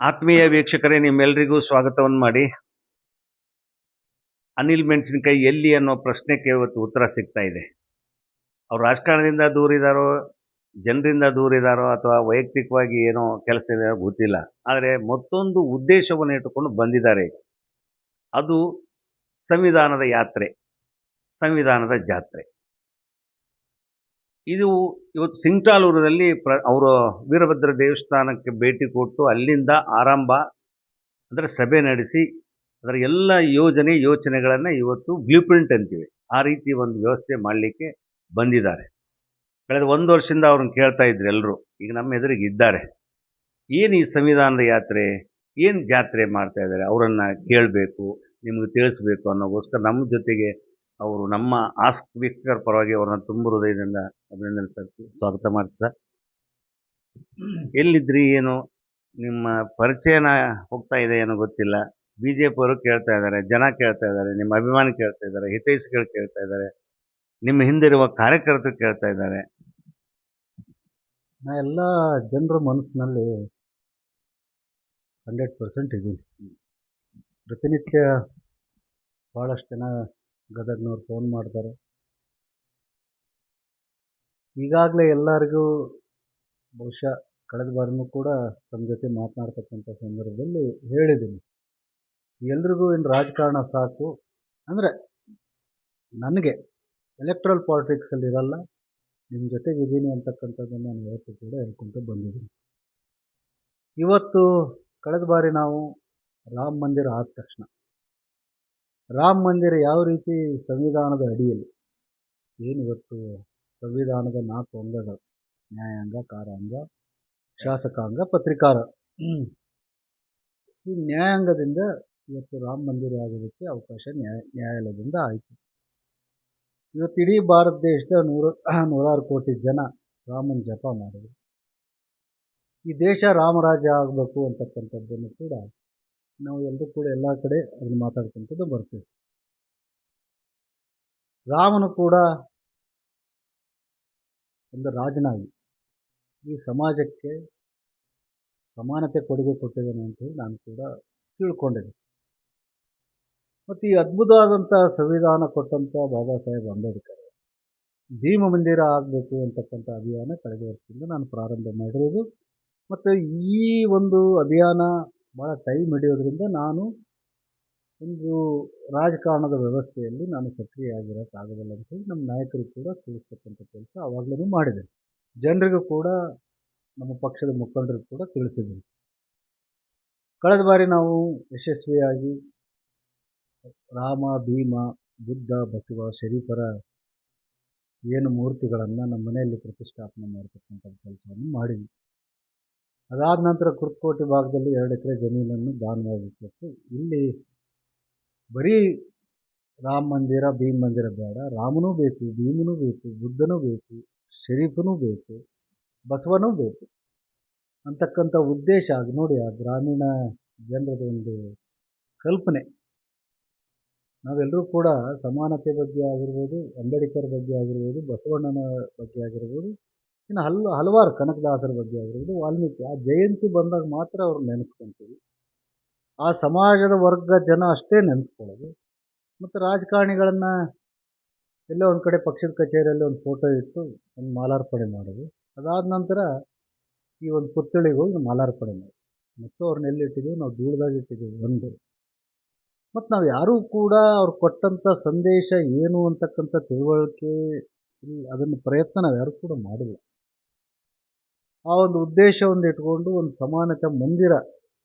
ಆತ್ಮೀಯ ವೀಕ್ಷಕರೇ ನಿಮ್ಮೆಲ್ಲರಿಗೂ ಸ್ವಾಗತವನ್ನು ಮಾಡಿ. ಅನಿಲ್ ಮೆಣಸಿನಕಾಯಿ ಎಲ್ಲಿ ಅನ್ನೋ ಪ್ರಶ್ನೆಗೆ ಇವತ್ತು ಉತ್ತರ ಸಿಗ್ತಾ ಇದೆ. ಅವ್ರು ರಾಜಕಾರಣದಿಂದ ದೂರಿದಾರೋ ಜನರಿಂದ ದೂರಿದಾರೋ ಅಥವಾ ವೈಯಕ್ತಿಕವಾಗಿ ಏನೋ ಕೆಲಸ ಗೊತ್ತಿಲ್ಲ. ಆದರೆ ಮತ್ತೊಂದು ಉದ್ದೇಶವನ್ನು ಇಟ್ಟುಕೊಂಡು ಬಂದಿದ್ದಾರೆ. ಅದು ಸಂವಿಧಾನದ ಯಾತ್ರೆ, ಸಂವಿಧಾನದ ಜಾತ್ರೆ. ಇದು ಇವತ್ತು ಸಿಂಗ್ಟಾಲೂರದಲ್ಲಿ ಪ್ರ, ಅವರು ವೀರಭದ್ರ ದೇವಸ್ಥಾನಕ್ಕೆ ಭೇಟಿ ಕೊಟ್ಟು ಅಲ್ಲಿಂದ ಆರಂಭ, ಅಂದರೆ ಸಭೆ ನಡೆಸಿ, ಅದರ ಎಲ್ಲ ಯೋಜನೆ, ಯೋಚನೆಗಳನ್ನು ಇವತ್ತು ಬ್ಲೂ ಪ್ರಿಂಟ್ ಅಂತೀವಿ. ಆ ರೀತಿ ಒಂದು ವ್ಯವಸ್ಥೆ ಮಾಡಲಿಕ್ಕೆ ಬಂದಿದ್ದಾರೆ. ಕಳೆದ ಒಂದು ವರ್ಷದಿಂದ ಅವ್ರನ್ನ ಕೇಳ್ತಾ ಇದ್ರು ಎಲ್ಲರೂ ಈಗ ನಮ್ಮ ಎದುರಿಗೆ ಇದ್ದಾರೆ. ಏನು ಈ ಸಂವಿಧಾನದ ಯಾತ್ರೆ? ಏನು ಜಾತ್ರೆ ಮಾಡ್ತಾ ಇದ್ದಾರೆ? ಅವರನ್ನು ಕೇಳಬೇಕು, ನಿಮಗೆ ತಿಳಿಸ್ಬೇಕು ಅನ್ನೋಗೋಸ್ಕರ ನಮ್ಮ ಜೊತೆಗೆ ಅವರು ನಮ್ಮ ಆಸ್ಕ್ ವೀಕ್ಷಕರ ಪರವಾಗಿ ಅವ್ರನ್ನ ತುಂಬ ಹೃದಯದಿಂದ ಅಭಿನಂದನೆ ಸರ್ ಸ್ವಾಗತ ಮಾಡ್ತೀವಿ ಸರ್. ಎಲ್ಲಿದ್ರಿ, ಏನು, ನಿಮ್ಮ ಪರಿಚಯನ ಹೋಗ್ತಾ ಇದೆ ಏನೋ ಗೊತ್ತಿಲ್ಲ. ಬಿ ಜೆ ಪಿಯವರು ಕೇಳ್ತಾ ಇದ್ದಾರೆ, ಜನ ಕೇಳ್ತಾ ಇದ್ದಾರೆ, ನಿಮ್ಮ ಅಭಿಮಾನಿ ಕೇಳ್ತಾ ಇದ್ದಾರೆ, ಹಿತೈಷಿಗಳು ಕೇಳ್ತಾ ಇದ್ದಾರೆ, ನಿಮ್ಮ ಹಿಂದಿರುವ ಕಾರ್ಯಕರ್ತರು ಕೇಳ್ತಾ ಇದ್ದಾರೆ. ನಾ ಎಲ್ಲ ಜನರ ಮನಸ್ಸಿನಲ್ಲಿ ಹಂಡ್ರೆಡ್ ಪರ್ಸೆಂಟ್ ಇದ್ದೀನಿ. ಪ್ರತಿನಿತ್ಯ ಭಾಳಷ್ಟು ಜನ ಗದಗ್ನವ್ರು ಫೋನ್ ಮಾಡ್ತಾರೆ. ಈಗಾಗಲೇ ಎಲ್ಲರಿಗೂ ಬಹುಶಃ ಕಳೆದ ಬಾರಿನೂ ಕೂಡ ತಮ್ಮ ಜೊತೆ ಮಾತನಾಡ್ತಕ್ಕಂಥ ಸಂದರ್ಭದಲ್ಲಿ ಹೇಳಿದ್ದೀನಿ. ಎಲ್ರಿಗೂ ಇನ್ನು ರಾಜಕಾರಣ ಸಾಕು ಅಂದರೆ ನನಗೆ ಎಲೆಕ್ಟ್ರಲ್ ಪಾಲಿಟಿಕ್ಸಲ್ಲಿ ಇರಲ್ಲ ನಿಮ್ಮ ಜೊತೆಗಿದ್ದೀನಿ ಅಂತಕ್ಕಂಥದ್ದನ್ನು ನಾನು ಇವತ್ತು ಕೂಡ ಹೇಳ್ಕೊತ ಬಂದಿದ್ದೀನಿ. ಇವತ್ತು ಕಳೆದ ಬಾರಿ ನಾವು ರಾಮ ಮಂದಿರ ಆದ ತಕ್ಷಣ ರಾಮ ಮಂದಿರ ಯಾವ ರೀತಿ ಸಂವಿಧಾನದ ಅಡಿಯಲ್ಲಿ? ಏನು ಇವತ್ತು ಸಂವಿಧಾನದ ನಾಲ್ಕು ಅಂಗಗಳು. ನ್ಯಾಯಾಂಗ ಕಾರಾಂಗ ಶಾಸಕಾಂಗ, ಪತ್ರಿಕಾರ. ಈ ನ್ಯಾಯಾಂಗದಿಂದ ಇವತ್ತು ರಾಮ ಮಂದಿರ ಆಗೋದಕ್ಕೆ ಅವಕಾಶ ನ್ಯಾಯ ನ್ಯಾಯಾಲಯದಿಂದ ಆಯಿತು. ಇವತ್ತು ಇಡೀ ಭಾರತ ದೇಶದ ನೂರ, ನೂರಾರು ಕೋಟಿ ಜನ ರಾಮನ ಜಪ ಮಾಡಿದ್ರು. ಈ ದೇಶ ರಾಮರಾಜ್ಯ ಆಗಬೇಕು ಅಂತಕ್ಕಂಥದ್ದನ್ನು ಕೂಡ ನಾವು ಎಲ್ಲರೂ ಕೂಡ ಎಲ್ಲ ಕಡೆ ಅದನ್ನು ಮಾತಾಡ್ಕೊಂಥದ್ದು ಬರ್ತೀವಿ. ರಾಮನು ಕೂಡ ಒಂದು ರಾಜನಾಗಿ ಈ ಸಮಾಜಕ್ಕೆ ಸಮಾನತೆ ಕೊಡುಗೆ ಕೊಟ್ಟಿದ್ದಾನೆ ಅಂತ ಹೇಳಿ ನಾನು ಕೂಡ ತಿಳ್ಕೊಂಡಿದ್ದೆ. ಮತ್ತು ಈ ಅದ್ಭುತವಾದಂಥ ಸಂವಿಧಾನ ಕೊಟ್ಟಂಥ ಬಾಬಾ ಸಾಹೇಬ್ ಅಂಬೇಡ್ಕರ್ ಭೀಮ ಮಂದಿರ ಆಗಬೇಕು ಅಂತಕ್ಕಂಥ ಅಭಿಯಾನ ಕಳೆದ ವರ್ಷದಿಂದ ನಾನು ಪ್ರಾರಂಭ ಮಾಡಿರೋದು. ಮತ್ತು ಈ ಒಂದು ಅಭಿಯಾನ ಭಾಳ ಟೈಮ್ ಹಿಡಿಯೋದ್ರಿಂದ ನಾನು ಒಂದು ರಾಜಕಾರಣದ ವ್ಯವಸ್ಥೆಯಲ್ಲಿ ನಾನು ಸಕ್ರಿಯ ಆಗಿರೋಕ್ಕಾಗೋದಿಲ್ಲ ಅಂತೇಳಿ ನಮ್ಮ ನಾಯಕರು ಕೂಡ ತಿಳಿಸ್ತಕ್ಕಂಥ ಕೆಲಸ ಆವಾಗಲೂ ಮಾಡಿದೆ. ಜನರಿಗೂ ಕೂಡ ನಮ್ಮ ಪಕ್ಷದ ಮುಖಂಡರಿಗೂ ಕೂಡ ತಿಳಿಸಿದ್ದೀನಿ. ಕಳೆದ ಬಾರಿ ನಾವು ಯಶಸ್ವಿಯಾಗಿ ರಾಮ, ಭೀಮ, ಬುದ್ಧ, ಬಸವ, ಶರೀಫರ ಏನು ಮೂರ್ತಿಗಳನ್ನು ನಮ್ಮ ಮನೆಯಲ್ಲಿ ಪ್ರತಿಷ್ಠಾಪನೆ ಮಾಡ್ತಕ್ಕಂಥ ಕೆಲಸವನ್ನು ಮಾಡಿದ್ವಿ. ಅದಾದ ನಂತರ ಕುರ್ಕೋಟಿ ಭಾಗದಲ್ಲಿ ಎರಡು ಎಕರೆ ಜಮೀನನ್ನು ದಾನವಾಗಿ ಕೊಟ್ಟು ಇಲ್ಲಿ ಬರೀ ರಾಮ ಮಂದಿರ, ಭೀಮ ಮಂದಿರ ಬೇಡ. ರಾಮನೂ ಬೇಕು, ಭೀಮನೂ ಬೇಕು, ಬುದ್ಧನೂ ಬೇಕು, ಶರೀಫನೂ ಬೇಕು, ಬಸವನೂ ಬೇಕು ಅಂತಕ್ಕಂಥ ಉದ್ದೇಶ ಅದು ನೋಡಿ ಆ ಗ್ರಾಮೀಣ ಜನರದ ಒಂದು ಕಲ್ಪನೆ. ನಾವೆಲ್ಲರೂ ಕೂಡ ಸಮಾನತೆ ಬಗ್ಗೆ ಆಗಿರ್ಬೋದು, ಅಂಬೇಡ್ಕರ್ ಬಗ್ಗೆ ಆಗಿರ್ಬೋದು, ಬಸವಣ್ಣನ ಬಗ್ಗೆ ಆಗಿರ್ಬೋದು ಇನ್ನು ಹಲ್, ಹಲವಾರು ಕನಕದಾಸರ ಬಗ್ಗೆ ಆಗಿರ್ಬೋದು, ವಾಲ್ಮೀಕಿ. ಆ ಜಯಂತಿ ಬಂದಾಗ ಮಾತ್ರ ಅವ್ರು ನೆನೆಸ್ಕೊತೀವಿ. ಆ ಸಮಾಜದ ವರ್ಗ ಜನ ಅಷ್ಟೇ ನೆನೆಸ್ಕೊಳ್ಳೋದು. ಮತ್ತು ರಾಜಕಾರಣಿಗಳನ್ನು ಎಲ್ಲೋ ಒಂದು ಕಡೆ ಪಕ್ಷದ ಕಚೇರಿಯಲ್ಲಿ ಒಂದು ಫೋಟೋ ಇಟ್ಟು ಒಂದು ಮಾಲಾರ್ಪಣೆ ಮಾಡೋದು. ಅದಾದ ನಂತರ ಈ ಒಂದು ಪುತ್ಥಳಿಗೆ ಹೋಗಿ ಮಾಲಾರ್ಪಣೆ ಮಾಡೋದು. ಮತ್ತು ಅವ್ರನ್ನ ಎಲ್ಲಿಟ್ಟಿದ್ದೀವಿ ನಾವು ದೂರದಾಗ ಇಟ್ಟಿದ್ದೀವಿ ಒಂದು. ಮತ್ತು ನಾವು ಯಾರೂ ಕೂಡ ಅವ್ರು ಕೊಟ್ಟಂಥ ಸಂದೇಶ ಏನು ಅಂತಕ್ಕಂಥ ತಿಳುವಳಿಕೆ, ಅದನ್ನು ಪ್ರಯತ್ನ ನಾವು ಯಾರೂ ಕೂಡ ಮಾಡಿಲ್ಲ. ಆ ಒಂದು ಉದ್ದೇಶವನ್ನು ಇಟ್ಕೊಂಡು ಒಂದು ಸಮಾನತೆ ಮಂದಿರ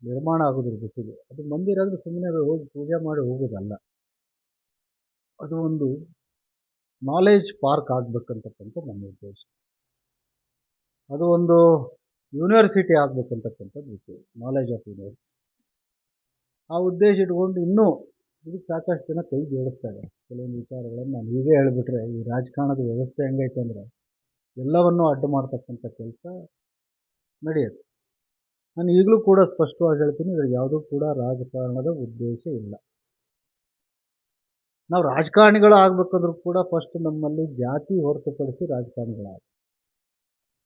ನಿರ್ಮಾಣ ಆಗೋದ್ರ ಜೊತೆಗೆ. ಅದು ಮಂದಿರ ಅಂದರೆ ಸುಮ್ಮನೆ ಹೋಗಿ ಪೂಜೆ ಮಾಡಿ ಹೋಗೋದಲ್ಲ. ಅದು ಒಂದು ನಾಲೆಜ್ ಪಾರ್ಕ್ ಆಗಬೇಕಂತಕ್ಕಂಥ ನನ್ನ ಉದ್ದೇಶ. ಅದು ಒಂದು ಯೂನಿವರ್ಸಿಟಿ ಆಗಬೇಕಂತಕ್ಕಂಥದ್ದು ವಿಷಯ ನಾಲೆಜ್ ಆಫ್ ಯೂನಿವರ್ಸಿಟಿ ಆ ಉದ್ದೇಶ ಇಟ್ಕೊಂಡು ಇನ್ನೂ ಇದಕ್ಕೆ ಸಾಕಷ್ಟು ಜನ ಕೈ ಜೋಡಿಸ್ತಾರೆ ಕೆಲವೊಂದು ವಿಚಾರಗಳನ್ನು ನಾನು ಹೀಗೆ ಹೇಳಿಬಿಟ್ರೆ ಈ ರಾಜಕಾರಣದ ವ್ಯವಸ್ಥೆ ಹೆಂಗೈತೆ ಅಂದರೆ ಎಲ್ಲವನ್ನೂ ಅಡ್ಡು ಮಾಡ್ತಕ್ಕಂಥ ಕೆಲಸ ನಡೆಯುತ್ತೆ. ನಾನು ಈಗಲೂ ಕೂಡ ಸ್ಪಷ್ಟವಾಗಿ ಹೇಳ್ತೀನಿ, ಇದ್ರಲ್ಲಿ ಯಾವುದೂ ಕೂಡ ರಾಜಕಾರಣದ ಉದ್ದೇಶ ಇಲ್ಲ. ನಾವು ರಾಜಕಾರಣಿಗಳು ಆಗಬೇಕಂದ್ರೂ ಕೂಡ ಫಸ್ಟ್ ನಮ್ಮಲ್ಲಿ ಜಾತಿ ಹೊರತುಪಡಿಸಿ ರಾಜಕಾರಣಿಗಳಾಗ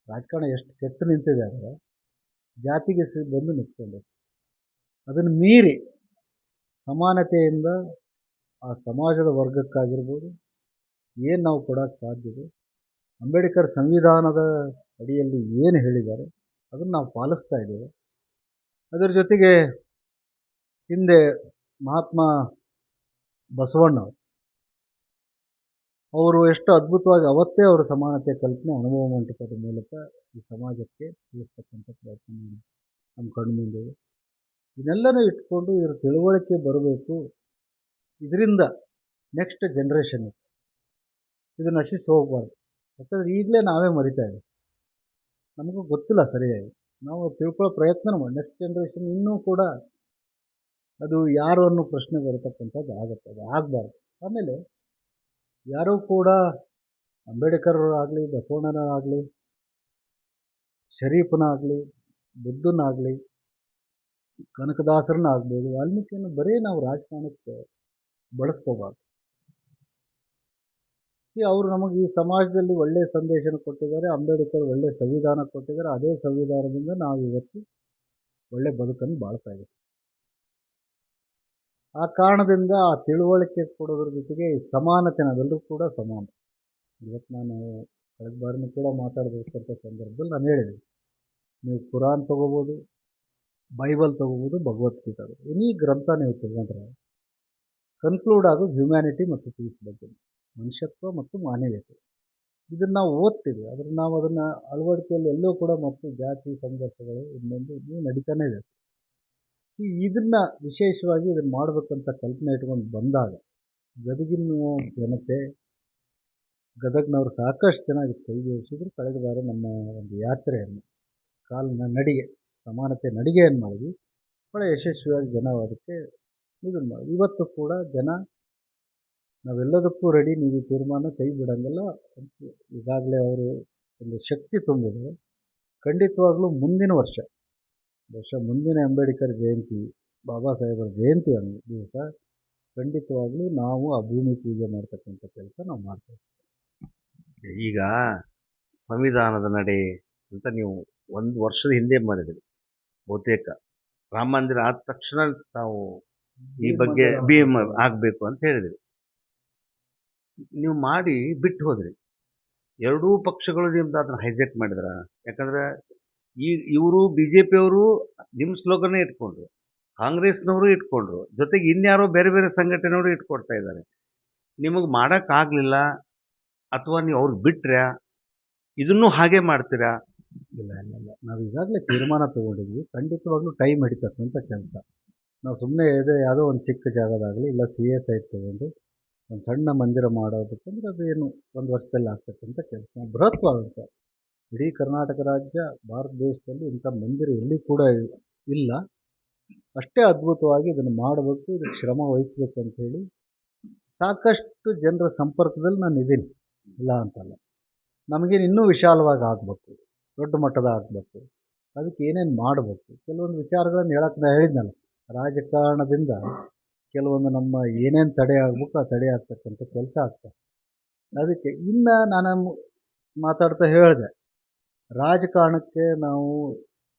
ರಾಜಕಾರಣ ಎಷ್ಟು ಕೆಟ್ಟು ನಿಂತಿದೆ ಅಂದರೆ ಜಾತಿಗೆ ಸಿ ಬಂದು ನಿಂತ್ಕೊಂಡು ಅದನ್ನು ಮೀರಿ ಸಮಾನತೆಯಿಂದ ಆ ಸಮಾಜದ ವರ್ಗಕ್ಕಾಗಿರ್ಬೋದು, ಏನು ನಾವು ಕೊಡೋಕ್ಕೆ ಸಾಧ್ಯದೆ ಅಂಬೇಡ್ಕರ್ ಸಂವಿಧಾನದ ಅಡಿಯಲ್ಲಿ ಏನು ಹೇಳಿದ್ದಾರೆ ಅದನ್ನು ನಾವು ಪಾಲಿಸ್ತಾ ಇದ್ದೇವೆ. ಅದರ ಜೊತೆಗೆ ಹಿಂದೆ ಮಹಾತ್ಮ ಬಸವಣ್ಣ ಅವರು ಎಷ್ಟು ಅದ್ಭುತವಾಗಿ ಅವತ್ತೇ ಅವರ ಸಮಾನತೆ ಕಲ್ಪನೆ ಅನುಭವ ಮಂಟಪದ ಮೂಲಕ ಈ ಸಮಾಜಕ್ಕೆ ತಿಳಿಸ್ತಕ್ಕಂಥ ಪ್ರಯತ್ನ ಮಾಡಿ ನಮ್ಮ ಕಣ್ಣು ಮುಂದೆ. ಇದೆ. ಇದನ್ನೆಲ್ಲನೂ ಇಟ್ಕೊಂಡು ಇದರ ತಿಳುವಳಿಕೆ ಬರಬೇಕು. ಇದರಿಂದ ನೆಕ್ಸ್ಟ್ ಜನ್ರೇಷನ್ ಇದು ನಶಿಸಿ ಹೋಗಬಾರ್ದು. ಯಾಕಂದರೆ ಈಗಲೇ ನಾವೇ ಮರಿತಾ ಇದ್ದೀವಿ. ನಮಗೂ ಗೊತ್ತಿಲ್ಲ ಸರಿಯಾಗಿ. ನಾವು ತಿಳ್ಕೊಳ್ಳೋ ಪ್ರಯತ್ನ ಮಾಡಿ. ನೆಕ್ಸ್ಟ್ ಜನ್ರೇಷನ್ ಇನ್ನೂ ಕೂಡ ಅದು ಯಾರು ಅನ್ನೋ ಪ್ರಶ್ನೆ ಬರತಕ್ಕಂಥದ್ದು ಆಗುತ್ತೆ. ಅದು ಆಗಬಾರ್ದು. ಆಮೇಲೆ ಯಾರೂ ಕೂಡ ಅಂಬೇಡ್ಕರ್ ಆಗಲಿ ಬಸವಣ್ಣನಾಗಲಿ ಶರೀಫನಾಗಲಿ, ಬುದ್ಧನಾಗಲಿ ಕನಕದಾಸರನ್ನ ಆಗ್ಬೋದು ವಾಲ್ಮೀಕಿಯನ್ನು ಬರೀ ನಾವು ರಾಜಕಾರಣಕ್ಕೆ ಬಳಸ್ಕೋಬಾರ್ದು. ಅವರು ನಮಗೆ ಈ ಸಮಾಜದಲ್ಲಿ ಒಳ್ಳೆಯ ಸಂದೇಶನ ಕೊಟ್ಟಿದ್ದಾರೆ, ಅಂಬೇಡ್ಕರ್ ಒಳ್ಳೆಯ ಸಂವಿಧಾನ ಕೊಟ್ಟಿದ್ದಾರೆ, ಅದೇ ಸಂವಿಧಾನದಿಂದ ನಾವು ಇವತ್ತು ಒಳ್ಳೆ ಬದುಕನ್ನು ಬಾಳ್ತಾ ಇದ್ದೀವಿ. ಆ ಕಾರಣದಿಂದ ಆ ತಿಳುವಳಿಕೆ ಕೊಡೋದ್ರ ಜೊತೆಗೆ ಸಮಾನತೆ ನಾವೆಲ್ಲರೂ ಕೂಡ ಸಮಾನ. ಇವತ್ತು ನಾನು ಕಳೆದ ಬಾರಿನೂ ಕೂಡ ಮಾತಾಡಬೇಕಂತ ಸಂದರ್ಭದಲ್ಲಿ ನಾನು ಹೇಳಿದೆ. ನೀವು ಕುರಾನ್ ತೊಗೋಬೋದು, ಬೈಬಲ್ ತೊಗೋಬೋದು, ಭಗವದ್ಗೀತೆ ಎನಿ ಗ್ರಂಥ ನೀವು ತಗೊಂಡ್ರೆ ಕನ್ಕ್ಲೂಡ್ ಆಗೋದು ಹ್ಯುಮ್ಯಾನಿಟಿ ಮತ್ತು ಪೀಸ್ ಬಗ್ಗೆ. ಮನುಷ್ಯತ್ವ ಮತ್ತು ಮಾನವೀಯತೆ. ಇದನ್ನು ನಾವು ಓದ್ತೀವಿ ಆದರೆ ನಾವು ಅದನ್ನು ಅಳವಡಿಕೆಯಲ್ಲಿ ಎಲ್ಲೂ ಕೂಡ ಮತ್ತು ಜಾತಿ, ಸಂಘರ್ಷಗಳು ಇನ್ನೊಂದು ಇನ್ನೂ ನಡೀತಾನೆ ಇದೆ. ಈ ಇದನ್ನು ವಿಶೇಷವಾಗಿ ಇದನ್ನು ಮಾಡಬೇಕಂತ ಕಲ್ಪನೆ ಇಟ್ಕೊಂಡು ಬಂದಾಗ ಗದಗಿನ ಜನತೆ, ಗದಗ್ನವರು ಸಾಕಷ್ಟು ಚೆನ್ನಾಗಿ ಕೈ ಜೋಡಿಸಿದ್ರು. ಕಳೆದ ಬಾರಿ ನಮ್ಮ ಒಂದು ಯಾತ್ರೆಯನ್ನು, ಕಾಲಿನ ನಡಿಗೆ ಸಮಾನತೆ ನಡಿಗೆಯನ್ನು ಮಾಡಿದ್ವಿ. ಭಾಳ ಯಶಸ್ವಿಯಾಗಿ ಜನ ಅದಕ್ಕೆ ಇದನ್ನು ಇವತ್ತು ಕೂಡ ಜನ ನಾವೆಲ್ಲದಕ್ಕೂ ರೆಡಿ ನೀವು ಈ ತೀರ್ಮಾನ ಕೈ ಬಿಡೋಂಗಿಲ್ಲ ಅಂತ ಈಗಾಗಲೇ ಅವರು ಒಂದು ಶಕ್ತಿ ತುಂಬಿದೆ. ಖಂಡಿತವಾಗಲೂ ಮುಂದಿನ ವರ್ಷ ವರ್ಷ ಮುಂದಿನ ಅಂಬೇಡ್ಕರ್ ಜಯಂತಿ ಬಾಬಾ ಸಾಹೇಬರ ಜಯಂತಿ ಅನ್ನೋ ದಿವಸ ಖಂಡಿತವಾಗ್ಲೂ ನಾವು ಆ ಭೂಮಿ ಪೂಜೆ ಮಾಡ್ತಕ್ಕಂಥ ಕೆಲಸ ನಾವು ಮಾಡ್ತೇವೆ. ಈಗ ಸಂವಿಧಾನದ ನಡೆ ಅಂತ ನೀವು ಒಂದು ವರ್ಷದ ಹಿಂದೆ ಮಾಡಿದ್ರಿ ಬಹುತೇಕ. ರಾಮ ಮಂದಿರ ಆದ ತಕ್ಷಣ ತಾವು ಈ ಬಗ್ಗೆ ಬಿ ಎಂ ಆಗಬೇಕು ಅಂತ ಹೇಳಿದ್ರಿ. ನೀವು ಮಾಡಿ ಬಿಟ್ಟು ಹೋದ್ರಿ. ಎರಡೂ ಪಕ್ಷಗಳು ನಿಮ್ದು ಅದನ್ನ ಹೈಜೆಕ್ಟ್ ಮಾಡಿದ್ರ. ಯಾಕಂದ್ರೆ ಈ ಇವರು ಬಿ ಜೆ ಪಿಯವರು ನಿಮ್ಮ ಸ್ಲೋಗನ್ನೇ ಇಟ್ಕೊಂಡ್ರು. ಕಾಂಗ್ರೆಸ್ನವರು ಇಟ್ಕೊಂಡ್ರು. ಜೊತೆಗೆ ಇನ್ಯಾರೋ ಬೇರೆ ಬೇರೆ ಸಂಘಟನೆಯವರು ಇಟ್ಕೊಡ್ತಾ ಇದ್ದಾರೆ. ನಿಮಗೆ ಮಾಡೋಕ್ಕಾಗಲಿಲ್ಲ ಅಥವಾ ನೀವು ಅವ್ರಿಗೆ ಬಿಟ್ರ್ಯಾ ಇದನ್ನು ಹಾಗೆ ಮಾಡ್ತೀರಾ? ಇಲ್ಲ ಇಲ್ಲ ನಾವು ಈಗಾಗಲೇ ತೀರ್ಮಾನ ತಗೊಂಡಿದ್ವಿ. ಖಂಡಿತವಾಗ್ಲೂ ಟೈಮ್ ಹಿಡಿತಕ್ಕಂಥ ಕೆಲಸ. ನಾವು ಸುಮ್ಮನೆ ಇದೆ ಯಾವುದೋ ಒಂದು ಚಿಕ್ಕ ಜಾಗದಾಗಲಿ, ಇಲ್ಲ ಸಿ ಎ ಸೈಟ್ ತೊಗೊಂಡು ಒಂದು ಸಣ್ಣ ಮಂದಿರ ಮಾಡೋದಕ್ಕಂದ್ರೆ ಅದೇನು ಒಂದು ವರ್ಷದಲ್ಲಿ ಆಗ್ತಕ್ಕಂಥ ಕೆಲಸ ಬೃಹತ್ವಾದಂಥ ಇಡೀ ಕರ್ನಾಟಕ ರಾಜ್ಯ, ಭಾರತ ದೇಶದಲ್ಲಿ ಇಂಥ ಮಂದಿರ ಎಲ್ಲಿ ಕೂಡ ಇಲ್ಲ. ಅಷ್ಟೇ ಅದ್ಭುತವಾಗಿ ಇದನ್ನು ಮಾಡಬೇಕು, ಇದಕ್ಕೆ ಶ್ರಮ ವಹಿಸ್ಬೇಕು ಅಂತ ಹೇಳಿ ಸಾಕಷ್ಟು ಜನರ ಸಂಪರ್ಕದಲ್ಲಿ ನಾನು ಇದ್ದೀನಿ ಇಲ್ಲ ಅಂತಲ್ಲ. ನಮಗೇನು ಇನ್ನೂ ವಿಶಾಲವಾಗಿ ಆಗಬೇಕು, ದೊಡ್ಡ ಮಟ್ಟದ ಆಗಬೇಕು, ಅದಕ್ಕೆ ಏನೇನು ಮಾಡಬೇಕು, ಕೆಲವೊಂದು ವಿಚಾರಗಳನ್ನು ಹೇಳಕ್ಕೆ ನಾನು ಹೇಳಿದ್ನಲ್ಲ. ರಾಜಕಾರಣದಿಂದ ಕೆಲವೊಂದು ನಮ್ಮ ಏನೇನು ತಡೆ ಆಗಬೇಕು ಆ ತಡೆ ಆಗ್ತಕ್ಕಂಥ ಕೆಲಸ ಆಗ್ತದೆ. ಅದಕ್ಕೆ ಇನ್ನು ನಾನು ಮಾತಾಡ್ತಾ ಹೇಳಿದೆ. ರಾಜಕಾರಣಕ್ಕೆ ನಾವು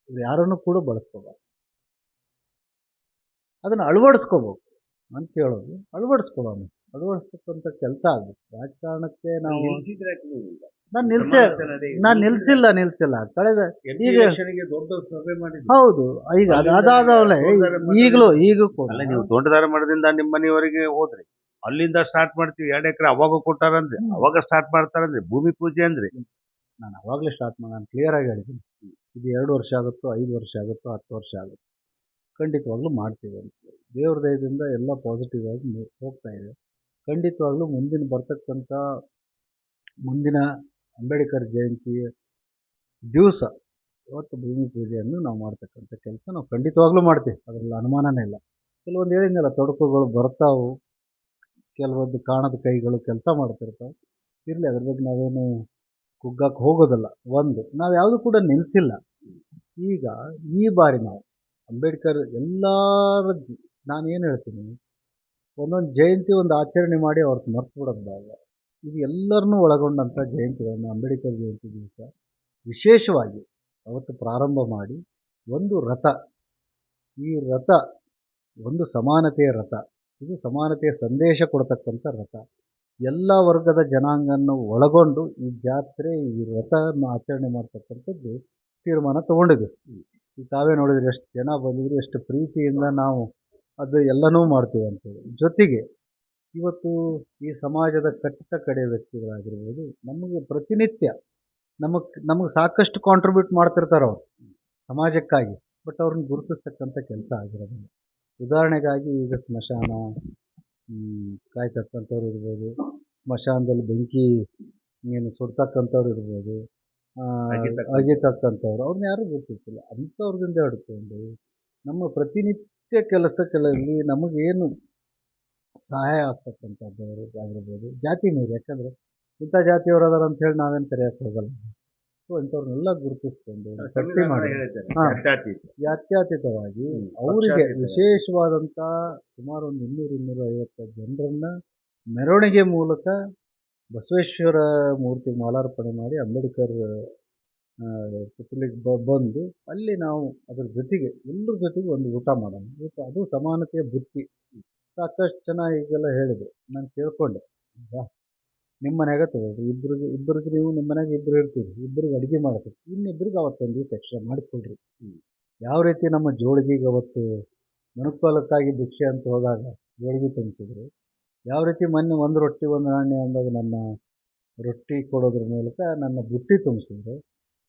ಯಾರನ್ನು ಕೂಡ ಬಳಸ್ಕೋಬಾರ್ದು. ಅದನ್ನು ಅಳವಡಿಸ್ಕೋಬೇಕು ಅಂತ ಹೇಳೋದು. ಅಳವಡಿಸ್ಕೊಳ್ಳೋಣ ಅಳವಡಿಸ್ತಕ್ಕಂಥ ಕೆಲಸ ಆಗಬೇಕು. ರಾಜಕಾರಣಕ್ಕೆ ನಾವು ನಾನು ನಿಲ್ಸ ನಾನು ನಿಲ್ಸಿಲ್ಲ ನಿಲ್ಸಿಲ್ಲ. ಕಳೆದ ಈಗ- ದೊಡ್ಡ ಸಭೆ ಮಾಡಿದ್ರಿ. ಹೌದು ಈಗ ಅದು ಅದಾದವಳೆ ಈಗಲೂ ಈಗ ಕೂಡ. ಅಲ್ಲ ನೀವು ದೊಡ್ಡದಾರ ಮಠದಿಂದ ನಿಮ್ಮ ಮನೆಯವರಿಗೆ ಹೋದ್ರಿ. ಅಲ್ಲಿಂದ ಸ್ಟಾರ್ಟ್ ಮಾಡ್ತೀವಿ. ಎರಡು ಎಕರೆ ಅವಾಗ ಕೊಟ್ಟಾರಂದ್ರೆ ಅವಾಗ ಸ್ಟಾರ್ಟ್ ಮಾಡ್ತಾರಂದ್ರೆ ಭೂಮಿ ಪೂಜೆ ಅಂದ್ರೆ. ನಾನು ಅವಾಗಲೇ ಸ್ಟಾರ್ಟ್ ಮಾಡಿ ನಾನು ಕ್ಲಿಯರಾಗಿ ಹೇಳಿದ್ದೀನಿ. ಇದು ಎರಡು ವರ್ಷ ಆಗುತ್ತೋ ಐದು ವರ್ಷ ಆಗುತ್ತೋ ಹತ್ತು ವರ್ಷ ಆಗುತ್ತೋ. ಖಂಡಿತವಾಗ್ಲೂ ಮಾಡ್ತೀವಿ ಅಂತ. ದೇವ್ರ ದಯದಿಂದ ಎಲ್ಲ ಪಾಸಿಟಿವ್ ಆಗಿ ಹೋಗ್ತಾ ಇದೆ. ಖಂಡಿತವಾಗ್ಲೂ ಮುಂದಿನ ಬರ್ತಕ್ಕಂಥ ಮುಂದಿನ ಅಂಬೇಡ್ಕರ್ ಜಯಂತಿ ದಿವಸ ಇವತ್ತು ಭೂಮಿ ಪೂಜೆಯನ್ನು ನಾವು ಮಾಡ್ತಕ್ಕಂಥ ಕೆಲಸ ನಾವು ಖಂಡಿತವಾಗ್ಲೂ ಮಾಡ್ತೀವಿ. ಅದರಲ್ಲಿ ಅನುಮಾನನೇ ಇಲ್ಲ. ಕೆಲವೊಂದು ಹೇಳಿದ್ನಲ್ಲ, ತೊಡಕುಗಳು ಬರ್ತಾವು. ಕೆಲವೊಂದು ಕಾಣದ ಕೈಗಳು ಕೆಲಸ ಮಾಡ್ತಿರ್ತಾವೆ. ಇರಲಿ, ಅದ್ರ ಬಗ್ಗೆ ನಾವೇನು ಕುಗ್ಗಕ್ಕೆ ಹೋಗೋದಲ್ಲ. ಒಂದು, ನಾವು ಯಾವುದು ಕೂಡ ನಿಲ್ಲಿಸಿಲ್ಲ ಈಗ ಈ ಬಾರಿ ನಾವು ಅಂಬೇಡ್ಕರ್ ಎಲ್ಲರ ನಾನು ಏನು ಹೇಳ್ತೀನಿ, ಒಂದೊಂದು ಜಯಂತಿ ಒಂದು ಆಚರಣೆ ಮಾಡಿ ಅವ್ರದ್ದು ಮರ್ತು ಬಿಡೋದು ಬೇಡ ಇದು ಎಲ್ಲರನ್ನೂ ಒಳಗೊಂಡಂಥ ಜಯಂತಿಗಳನ್ನು, ಅಂಬೇಡ್ಕರ್ ಜಯಂತಿ ದಿವಸ ವಿಶೇಷವಾಗಿ ಅವತ್ತು ಪ್ರಾರಂಭ ಮಾಡಿ ಒಂದು ರಥ, ಈ ರಥ ಒಂದು ಸಮಾನತೆಯ ರಥ, ಇದು ಸಮಾನತೆಯ ಸಂದೇಶ ಕೊಡ್ತಕ್ಕಂಥ ರಥ. ಎಲ್ಲ ವರ್ಗದ ಜನಾಂಗವನ್ನು ಒಳಗೊಂಡು ಈ ಜಾತ್ರೆ, ಈ ರಥವನ್ನು ಆಚರಣೆ ಮಾಡ್ತಕ್ಕಂಥದ್ದು ತೀರ್ಮಾನ ತಗೊಂಡಿದೆ. ಈ ತಾವೇ ನೋಡಿದ್ರೆ ಎಷ್ಟು ಜನ ಬಂದಿದ್ರು, ಎಷ್ಟು ಪ್ರೀತಿಯಿಂದ ನಾವು ಅದು ಎಲ್ಲನೂ ಮಾಡ್ತೀವಿ ಅಂತೇಳಿ ಜೊತೆಗೆ ಇವತ್ತು ಈ ಸಮಾಜದ ಕಟ್ಟ ಕಡೆ ವ್ಯಕ್ತಿಗಳಾಗಿರ್ಬೋದು ನಮಗೆ ಪ್ರತಿನಿತ್ಯ ನಮಗೆ ನಮಗೆ ಸಾಕಷ್ಟು ಕಾಂಟ್ರಿಬ್ಯೂಟ್ ಮಾಡ್ತಿರ್ತಾರೆ ಅವರು ಸಮಾಜಕ್ಕಾಗಿ. ಬಟ್ ಅವ್ರನ್ನ ಗುರುತಿಸ್ತಕ್ಕಂಥ ಕೆಲಸ ಆಗಿರೋದಿಲ್ಲ. ಉದಾಹರಣೆಗಾಗಿ ಈಗ ಸ್ಮಶಾನ ಕಾಯ್ತಕ್ಕಂಥವ್ರು ಇರ್ಬೋದು ಸ್ಮಶಾನದಲ್ಲಿ ಬೆಂಕಿ ಏನು ಸುಡ್ತಕ್ಕಂಥವ್ರು ಇರ್ಬೋದು ಅಗಿತಕ್ಕಂಥವ್ರು. ಅವ್ರನ್ನ ಯಾರೂ ಗುರುತಿಸಿಲ್ಲ ಅಂಥವ್ರದಿಂದ ಹಿಡ್ಕೊಂಡು ನಮ್ಮ ಪ್ರತಿನಿತ್ಯ ಕೆಲಸಗಳಲ್ಲಿ ನಮಗೇನು ಸಹಾಯ ಆಗ್ತಕ್ಕಂಥದ್ದವರು ಆಗಿರ್ಬೋದು. ಜಾತಿ ಮೇಲೆ ಯಾಕಂದರೆ ಇಂಥ ಜಾತಿಯವರು ಅದಾರ ಅಂತ ಹೇಳಿ ನಾವೇನು ಕರೆಯಕ್ಕೆ ಹೋಗಲ್ಲ. ಸೊ ಇಂಥವ್ರನ್ನೆಲ್ಲ ಗುರುತಿಸ್ಕೊಂಡು ಶಕ್ತಿ ಮಾಡಿ. ಹಾ. ಜಾತ್ಯತೀತವಾಗಿ ಅವರಿಗೆ. ವಿಶೇಷವಾದಂಥ ಸುಮಾರು ಒಂದು ಇನ್ನೂರು ಇನ್ನೂರ ಐವತ್ತು ಜನರನ್ನ ಮೆರವಣಿಗೆ ಮೂಲಕ ಬಸವೇಶ್ವರ ಮೂರ್ತಿಗೆ ಮಾಲಾರ್ಪಣೆ ಮಾಡಿ ಅಂಬೇಡ್ಕರ್ ಪುತ್ಲಿಗೆ ಬ ಬಂದು ಅಲ್ಲಿ ನಾವು ಅದ್ರ ಜೊತೆಗೆ ಎಲ್ಲರ ಜೊತೆಗೆ ಒಂದು ಊಟ ಮಾಡೋಣ. ಊಟ ಅದು ಸಮಾನತೆಯ ಬುತ್ತಿ. ಸಾಕಷ್ಟು ಜನ ಈಗೆಲ್ಲ ಹೇಳಿದ್ರು. ನಾನು ಕೇಳಿಕೊಂಡೆ. ಹೌದಾ ನಿಮ್ಮ ಮನ್ಯಾಗ ತಗೊಳ್ರಿ. ಇಬ್ಬರಿಗೆ ಇಬ್ಬರಿಗೆ ನೀವು ನಿಮ್ಮ ಮನ್ಯಾಗ ಇಬ್ಬರು ಇರ್ತೀರಿ. ಇಬ್ಬರಿಗೆ ಅಡುಗೆ ಮಾಡ್ತೀರಿ ಇನ್ನಿಬ್ಬರಿಗೆ ಅವತ್ತೊಂದು ದಿವಸ ಎಕ್ಸ್ಟ್ರಾ ಮಾಡಿಕೊಡ್ರಿ ಯಾವ ರೀತಿ ನಮ್ಮ ಜೋಳಿಗೆಗೆ ಅವತ್ತು ಮನುಪಾಲಕ್ಕಾಗಿ ಭಿಕ್ಷೆ ಅಂತ ಹೋದಾಗ ಜೋಳಿಗೆ ತುಂಬಿಸಿದ್ರು ಯಾವ ರೀತಿ ಮೊನ್ನೆ ಒಂದು ರೊಟ್ಟಿ ಒಂದು ನಾಣ್ಯ ಅಂದಾಗ ನನ್ನ ರೊಟ್ಟಿ ಕೊಡೋದ್ರ ಮೂಲಕ ನನ್ನ ಬುತ್ತಿ ತುಂಬಿಸಿದ್ರು.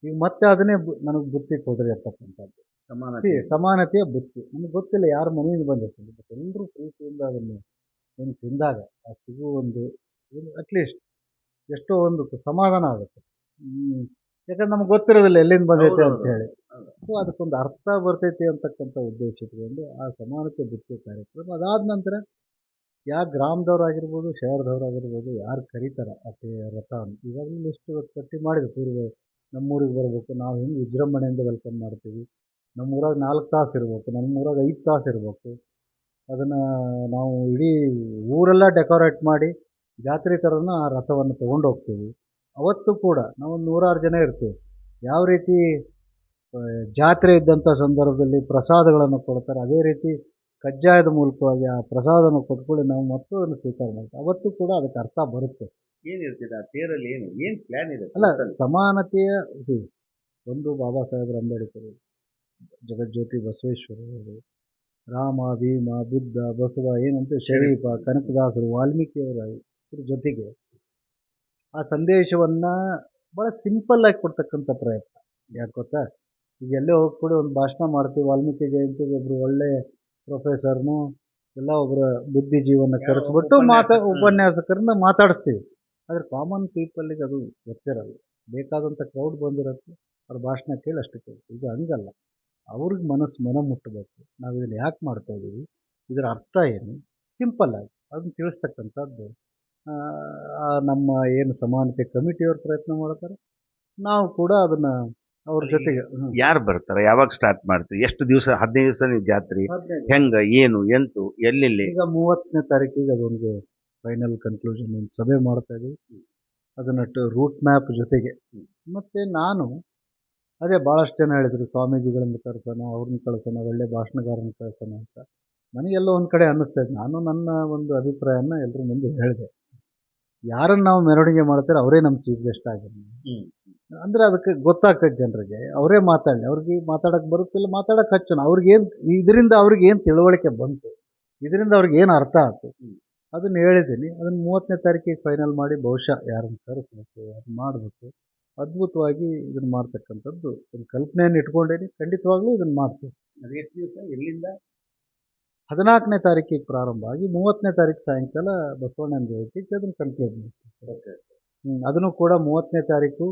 ಈಗ ಮತ್ತೆ ಅದನ್ನೇ ಬು ನನಗೆ ಬುತ್ತಿ ಕೊಡ್ರಿ ಅಂತಕ್ಕಂಥದ್ದು. ಸಮಾನತೆ. ಸಮಾನತೆಯ ಬುತ್ತಿ ನಮ್ಗೆ ಗೊತ್ತಿಲ್ಲ ಯಾರ ಮನೆಯಿಂದ ಬಂದಿರ್ತದೆ ಬಟ್ ಎಲ್ಲರೂ ಪ್ರೀತಿಯಿಂದ ಅದನ್ನು ಒಂದು ತಿಂದಾಗ ಆ ಸಿಗುವ ಒಂದು ಅಟ್ಲೀಸ್ಟ್ ಎಷ್ಟೋ ಒಂದು ಸಮಾಧಾನ ಆಗುತ್ತೆ. ಯಾಕಂದ್ರೆ ನಮ್ಗೆ ಗೊತ್ತಿರೋದಿಲ್ಲ ಎಲ್ಲಿಂದ ಬಂದೈತೆ ಅಂತ ಹೇಳಿ. ಸೊ ಅದಕ್ಕೊಂದು ಅರ್ಥ ಬರ್ತೈತಿ ಅಂತಕ್ಕಂಥ ಉದ್ದೇಶ ಇಟ್ಕೊಂಡು ಆ ಸಮಾನತೆ ಬುತ್ತಿ ಕಾರ್ಯಕ್ರಮ ಅದಾದ ನಂತರ ಯಾವ ಗ್ರಾಮದವ್ರಾಗಿರ್ಬೋದು ಶಹರದವ್ರಾಗಿರ್ಬೋದು ಯಾರು ಕರೀತಾರ ರಥ ಅಂತ ಈಗಾಗಲೇ ಲಿಸ್ಟ್ ಪಟ್ಟಿ ಮಾಡಿದೆ. ಪೂರ್ವ ನಮ್ಮೂರಿಗೆ ಬರಬೇಕು ನಾವು ಹೆಂಗೆ ವಿಜೃಂಭಣೆಯಿಂದ ವೆಲ್ಕಮ್ ಮಾಡ್ತೀವಿ. ನಮ್ಮೂರಾಗ ನಾಲ್ಕು ತಾಸು ಇರಬೇಕು ನಮ್ಮೂರಾಗ ಐದು ತಾಸು ಇರಬೇಕು. ಅದನ್ನು ನಾವು ಇಡೀ ಊರೆಲ್ಲ ಡೆಕೋರೇಟ್ ಮಾಡಿ ಜಾತ್ರೆ ಥರನ ಆ ರಥವನ್ನು ತೊಗೊಂಡು ಹೋಗ್ತೀವಿ. ಅವತ್ತು ಕೂಡ ನಾವು ನೂರಾರು ಜನ ಇರ್ತೀವಿ. ಯಾವ ರೀತಿ ಜಾತ್ರೆ ಇದ್ದಂಥ ಸಂದರ್ಭದಲ್ಲಿ ಪ್ರಸಾದಗಳನ್ನು ಕೊಡ್ತಾರೆ ಅದೇ ರೀತಿ ಕಜ್ಜಾಯದ ಮೂಲಕವಾಗಿ ಆ ಪ್ರಸಾದನ ಕೊಟ್ಕೊಳ್ಳಿ ನಾವು ಮತ್ತು ಅದನ್ನು ಸ್ವೀಕಾರ ಮಾಡ್ತೀವಿ. ಅವತ್ತು ಕೂಡ ಅದಕ್ಕೆ ಅರ್ಥ ಬರುತ್ತೆ. ಏನಿರ್ತದೆ ಆ ತೇರಲ್ಲಿ ಏನು ಏನು ಪ್ಲ್ಯಾನ್ ಇದೆ? ಅಲ್ಲ ಸಮಾನತೆಯ ಇದು ಒಂದು ಬಾಬಾ ಸಾಹೇಬ್ರ ಅಂಬೇಡ್ಕರ್ ಜಗಜ್ಯೋತಿ ಬಸವೇಶ್ವರರು ರಾಮ ಭೀಮ ಬುದ್ಧ ಬಸವ ಏನಂತ ಶರೀಫ ಕನಕದಾಸರು ವಾಲ್ಮೀಕಿಯವರ ಇದ್ರ ಜೊತೆಗೆ ಆ ಸಂದೇಶವನ್ನು ಭಾಳ ಸಿಂಪಲ್ ಆಗಿ ಕೊಡ್ತಕ್ಕಂಥ ಪ್ರಯತ್ನ. ಯಾಕೆ ಗೊತ್ತಾ? ಈಗ ಎಲ್ಲೇ ಹೋಗ್ಬಿಡಿ ಒಂದು ಭಾಷಣ ಮಾಡ್ತೀವಿ ವಾಲ್ಮೀಕಿ ಜಯಂತಿಗೆ ಒಬ್ಬರು ಒಳ್ಳೆ ಪ್ರೊಫೆಸರ್ನು ಎಲ್ಲ ಒಬ್ಬರ ಬುದ್ಧಿಜೀವನ ಕರೆಸ್ಬಿಟ್ಟು ಮಾತಾ. ಉಪನ್ಯಾಸಕರನ್ನ ಮಾತಾಡಿಸ್ತೀವಿ. ಆದರೆ ಕಾಮನ್ ಪೀಪಲ್ಗೆ ಅದು ಗೊತ್ತಿರಲ್ಲ. ಬೇಕಾದಂಥ ಕ್ರೌಡ್ ಬಂದಿರೋದು ಅವ್ರ ಭಾಷಣ ಕೇಳಿ ಅಷ್ಟು ಕೇಳಿ ಇದು ಹಂಗಲ್ಲ. ಅವ್ರಿಗೆ ಮನಸ್ಸು ಮನ ಮುಟ್ಟಬೇಕು ನಾವು ಇದನ್ನು ಯಾಕೆ ಮಾಡ್ತಾ ಇದ್ದೀವಿ ಇದರ ಅರ್ಥ ಏನು? ಸಿಂಪಲ್ ಆಗಿ ಅದನ್ನು ತಿಳಿಸ್ತಕ್ಕಂಥದ್ದು ನಮ್ಮ ಏನು ಸಮಾನತೆ ಕಮಿಟಿಯವ್ರು ಪ್ರಯತ್ನ ಮಾಡ್ತಾರೆ. ನಾವು ಕೂಡ ಅದನ್ನು ಅವ್ರ ಜೊತೆಗೆ ಯಾರು ಬರ್ತಾರೆ? ಯಾವಾಗ ಸ್ಟಾರ್ಟ್ ಮಾಡ್ತೀವಿ ಎಷ್ಟು ದಿವಸ ಹದಿನೈದು ದಿವಸ ನೀವು ಜಾತ್ರೆ? ಹೆಂಗ ಏನು ಎಂತು ಎಲ್ಲೆಲ್ಲಿ? ಈಗ ಮೂವತ್ತನೇ ತಾರೀಕಿಗೆ ಅದೊಂದು ಫೈನಲ್ ಕನ್ಕ್ಲೂಷನ್ ಒಂದು ಸಭೆ ಮಾಡ್ತಾ ಇದ್ದೀವಿ ಅದನ್ನ ರೂಟ್ ಮ್ಯಾಪ್ ಜೊತೆಗೆ. ಮತ್ತು ನಾನು ಅದೇ ಭಾಳಷ್ಟು ಜನ ಹೇಳಿದರು ಸ್ವಾಮೀಜಿಗಳನ್ನು ಕಳ್ಸೋಣ ಅವ್ರನ್ನ ಕಳ್ಸೋಣ ಒಳ್ಳೆ ಭಾಷಣಗಾರನ ಕಳ್ಸೋಣ ಅಂತ. ನನಗೆಲ್ಲೋ ಒಂದು ಕಡೆ ಅನ್ನಿಸ್ತಾ ಇದೆ ನಾನು ನನ್ನ ಒಂದು ಅಭಿಪ್ರಾಯನ ಎಲ್ಲರ ಮುಂದೆ ಹೇಳಿದೆ. ಯಾರನ್ನು ನಾವು ಮೆರವಣಿಗೆ ಮಾಡ್ತಾರೆ ಅವರೇ ನಮ್ಮ ಚೀಫ್ ಗೆಸ್ಟ್ ಆಗಿರಲಿ. ಅಂದರೆ ಅದಕ್ಕೆ ಗೊತ್ತಾಗ್ತದೆ ಜನರಿಗೆ. ಅವರೇ ಮಾತಾಡಲಿ. ಅವ್ರಿಗೆ ಮಾತಾಡೋಕೆ ಬರುತ್ತಿಲ್ಲ ಮಾತಾಡೋಕೆ ಹಚ್ಚೋಣ. ಅವ್ರಿಗೇನು ಇದರಿಂದ ಅವ್ರಿಗೆ ಏನು ತಿಳುವಳಿಕೆ ಬಂತು? ಇದರಿಂದ ಅವ್ರಿಗೆ ಏನು ಅರ್ಥ ಆಯ್ತು ಅದನ್ನು ಹೇಳಿದ್ದೀನಿ. ಅದನ್ನು ಮೂವತ್ತನೇ ತಾರೀಕಿಗೆ ಫೈನಲ್ ಮಾಡಿ ಬಹುಶಃ ಯಾರನ್ನು ಕರೆಸ್ಬೇಕು ಯಾರು ಮಾಡಬೇಕು. ಅದ್ಭುತವಾಗಿ ಇದನ್ನು ಮಾಡ್ತಕ್ಕಂಥದ್ದು. ಒಂದು ಕಲ್ಪನೆಯನ್ನು ಇಟ್ಕೊಂಡೇನಿ ಖಂಡಿತವಾಗ್ಲೂ ಇದನ್ನು ಮಾಡ್ತೀವಿ. ಅದೇ ಎಷ್ಟು ದಿವಸ? ಎಲ್ಲಿಂದ? ಹದಿನಾಲ್ಕನೇ ತಾರೀಕಿಗೆ ಪ್ರಾರಂಭ ಆಗಿ ಮೂವತ್ತನೇ ತಾರೀಕು ಸಾಯಂಕಾಲ ಬಸವಣ್ಣನ ಜಯಂತಿಗೆ ಅದನ್ನು ಕನ್ಕ್ಲೂಡ್ ಮಾಡ್ತೀವಿ. ಅದನ್ನು ಕೂಡ ಮೂವತ್ತನೇ ತಾರೀಕು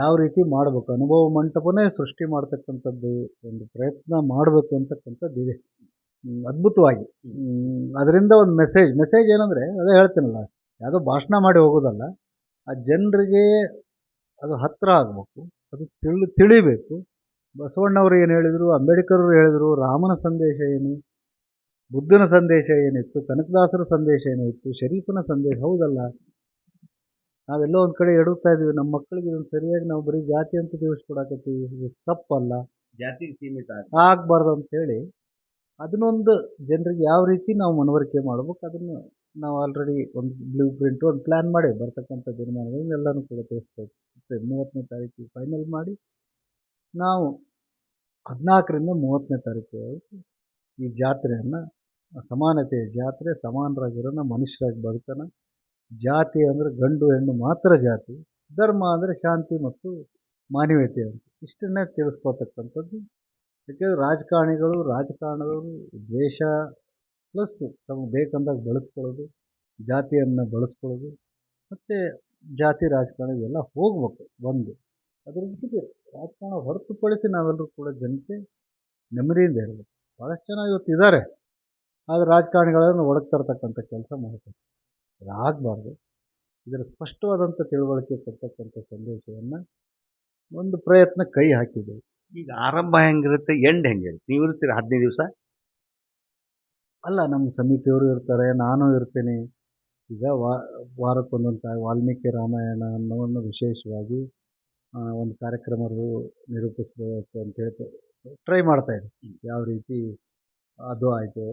ಯಾವ ರೀತಿ ಮಾಡಬೇಕು? ಅನುಭವ ಮಂಟಪನೇ ಸೃಷ್ಟಿ ಮಾಡ್ತಕ್ಕಂಥದ್ದು ಒಂದು ಪ್ರಯತ್ನ ಮಾಡಬೇಕು ಅಂತಕ್ಕಂಥದ್ದು ಇದೆ. ಅದ್ಭುತವಾಗಿ. ಅದರಿಂದ ಒಂದು ಮೆಸೇಜ್ ಮೆಸೇಜ್ ಏನಂದರೆ ಅದೇ ಹೇಳ್ತೀನಲ್ಲ ಯಾವುದೋ ಭಾಷಣ ಮಾಡಿ ಹೋಗೋದಲ್ಲ ಆ ಜನರಿಗೆ ಅದು ಹತ್ತಿರ ಆಗಬೇಕು ಅದು ತಿಳಿ ತಿಳಿಬೇಕು. ಬಸವಣ್ಣವರು ಏನು ಹೇಳಿದರು ಅಂಬೇಡ್ಕರ್ ಅವರು ಹೇಳಿದರು ರಾಮನ ಸಂದೇಶ ಏನು ಬುದ್ಧನ ಸಂದೇಶ ಏನಿತ್ತು ಕನಕದಾಸರ ಸಂದೇಶ ಏನಿತ್ತು ಶರೀಫನ ಸಂದೇಶ ಹೌದಲ್ಲ? ನಾವೆಲ್ಲೋ ಒಂದು ಕಡೆ ಎಡುತ್ತಾ ಇದೀವಿ ನಮ್ಮ ಮಕ್ಕಳಿಗೆ ಇದನ್ನು ಸರಿಯಾಗಿ ನಾವು ಬರೀ ಜಾತಿ ಅಂತ ತಿಳಿಸ್ಕೊಡಕತ್ತೀವಿ ಇದು ತಪ್ಪಲ್ಲ. ಜಾತಿಗೆ ಸೀಮಿತ ಆಗಿ. ಆಗಬಾರ್ದು ಅಂತೇಳಿ ಅದನ್ನೊಂದು ಜನರಿಗೆ ಯಾವ ರೀತಿ ನಾವು ಮನವರಿಕೆ ಮಾಡ್ಬೇಕು ಅದನ್ನು ನಾವು ಆಲ್ರೆಡಿ ಒಂದು ಬ್ಲೂ ಪ್ರಿಂಟು ಒಂದು ಪ್ಲ್ಯಾನ್ ಮಾಡಿ ಬರ್ತಕ್ಕಂಥ ದಿನಮಾನಗಳನ್ನ ಎಲ್ಲನೂ ಕೂಡ ತಿಳಿಸ್ಬೇಕು ಮೂವತ್ತನೇ ತಾರೀಕಿಗೆ ಫೈನಲ್ ಮಾಡಿ ನಾವು ಹದಿನಾಲ್ಕರಿಂದ ಮೂವತ್ತನೇ ತಾರೀಕು ಈ ಜಾತ್ರೆಯನ್ನು, ಸಮಾನತೆಯ ಜಾತ್ರೆ ಸಮಾನರಾಗಿರೋಣ ಮನುಷ್ಯರಾಗಿ ಬದುಕೋಣ ಜಾತಿ ಅಂದರೆ ಗಂಡು ಹೆಣ್ಣು ಮಾತ್ರ ಜಾತಿ, ಧರ್ಮ ಅಂದರೆ ಶಾಂತಿ ಮತ್ತು ಮಾನವೀಯತೆ ಅಂತ ಇಷ್ಟನ್ನೇ ತಿಳಿಸ್ಕೊತಕ್ಕಂಥದ್ದು ಯಾಕೆಂದರೆ ರಾಜಕಾರಣಿಗಳು, ರಾಜಕಾರಣದವರು, ದ್ವೇಷ ಪ್ಲಸ್ ತಮಗೆ ಬೇಕಂದಾಗ ಬಳಸ್ಕೊಳ್ಳೋದು, ಜಾತಿಯನ್ನು ಬಳಸ್ಕೊಳ್ಳೋದು, ಮತ್ತು ಜಾತಿ ರಾಜಕಾರಣ ಇವೆಲ್ಲ ಹೋಗ್ಬೇಕು ಒಂದು ಅದ್ರ ಜೊತೆಗೆ ರಾಜಕಾರಣ ಹೊರತುಪಡಿಸಿ ನಾವೆಲ್ಲರೂ ಕೂಡ ಜನತೆ ನೆಮ್ಮದಿಯಿಂದ ಇರಬೇಕು. ಭಾಳಷ್ಟು ಜನ ಇವತ್ತು ಇದ್ದಾರೆ. ಆದರೆ ರಾಜಕಾರಣಿಗಳನ್ನು ಒಳಗೆ ತರ್ತಕ್ಕಂಥ ಕೆಲಸ ಮಾಡ್ತಾರೆ. ಅದಾಗಬಾರ್ದು ಇದರ ಸ್ಪಷ್ಟವಾದಂಥ ತಿಳುವಳಿಕೆ ಕೊಡ್ತಕ್ಕಂಥ ಸಂದೇಶವನ್ನು ಒಂದು ಪ್ರಯತ್ನ ಕೈ ಹಾಕಿದೆ. ಈಗ ಆರಂಭ ಹೆಂಗಿರುತ್ತೆ, ಎಂಡ್ ಹೆಂಗಿರುತ್ತೆ? ನೀವು ಇರ್ತೀರ ಹದಿನೈದು ದಿವಸ? ಅಲ್ಲ ನಮ್ಮ ಸಮಿತಿಯವರು ಇರ್ತಾರೆ ನಾನು ಇರ್ತೀನಿ. ಈಗ ವಾ ವಾರಕ್ಕೊಂದೊಂದು ತಾ ವಾಲ್ಮೀಕಿ ರಾಮಾಯಣ ಅನ್ನೋವನ್ನು ವಿಶೇಷವಾಗಿ ಒಂದು ಕಾರ್ಯಕ್ರಮ ನಿರೂಪಿಸಬೇಕು ಅಂತ ಹೇಳಿ ಟ್ರೈ ಮಾಡ್ತಾ ಇದ್ದೀವಿ ಯಾವ ರೀತಿ ಅದು ಆಯಿತು.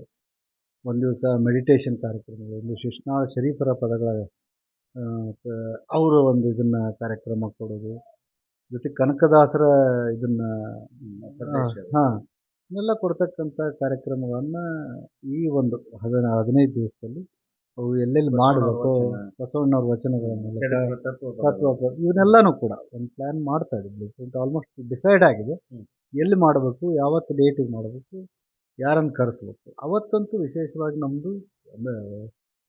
ಒಂದು ದಿವಸ ಮೆಡಿಟೇಷನ್ ಕಾರ್ಯಕ್ರಮಗಳು ಒಂದು ಶಿಶ್ನಾಳ ಶರೀಫರ ಪದಗಳ ಅವರು ಒಂದು ಇದನ್ನು ಕಾರ್ಯಕ್ರಮ ಕೊಡೋದು. ಜೊತೆ ಕನಕದಾಸರ ಇದನ್ನು ಹಾಂ. ಇದನ್ನೆಲ್ಲ ಕೊಡ್ತಕ್ಕಂಥ ಕಾರ್ಯಕ್ರಮಗಳನ್ನು ಈ ಒಂದು ಹದಿನ ಹದಿನೈದು ದಿವಸದಲ್ಲಿ ಅವು ಎಲ್ಲೆಲ್ಲಿ ಮಾಡಬೇಕು ಬಸವಣ್ಣವ್ರ ವಚನಗಳ ಮೂಲಕ ತತ್ವ ಇವನ್ನೆಲ್ಲನೂ ಕೂಡ ಒಂದು ಪ್ಲ್ಯಾನ್ ಮಾಡ್ತಾ ಇದ್ದೀವಿ. ಆಲ್ಮೋಸ್ಟ್ ಡಿಸೈಡ್ ಆಗಿದೆ. ಎಲ್ಲಿ ಮಾಡಬೇಕು ಯಾವತ್ತು ಡೇಟಿಗೆ ಮಾಡಬೇಕು ಯಾರನ್ನು ಕರೆಸ್ಬೇಕು. ಅವತ್ತಂತೂ ವಿಶೇಷವಾಗಿ ನಮ್ಮದು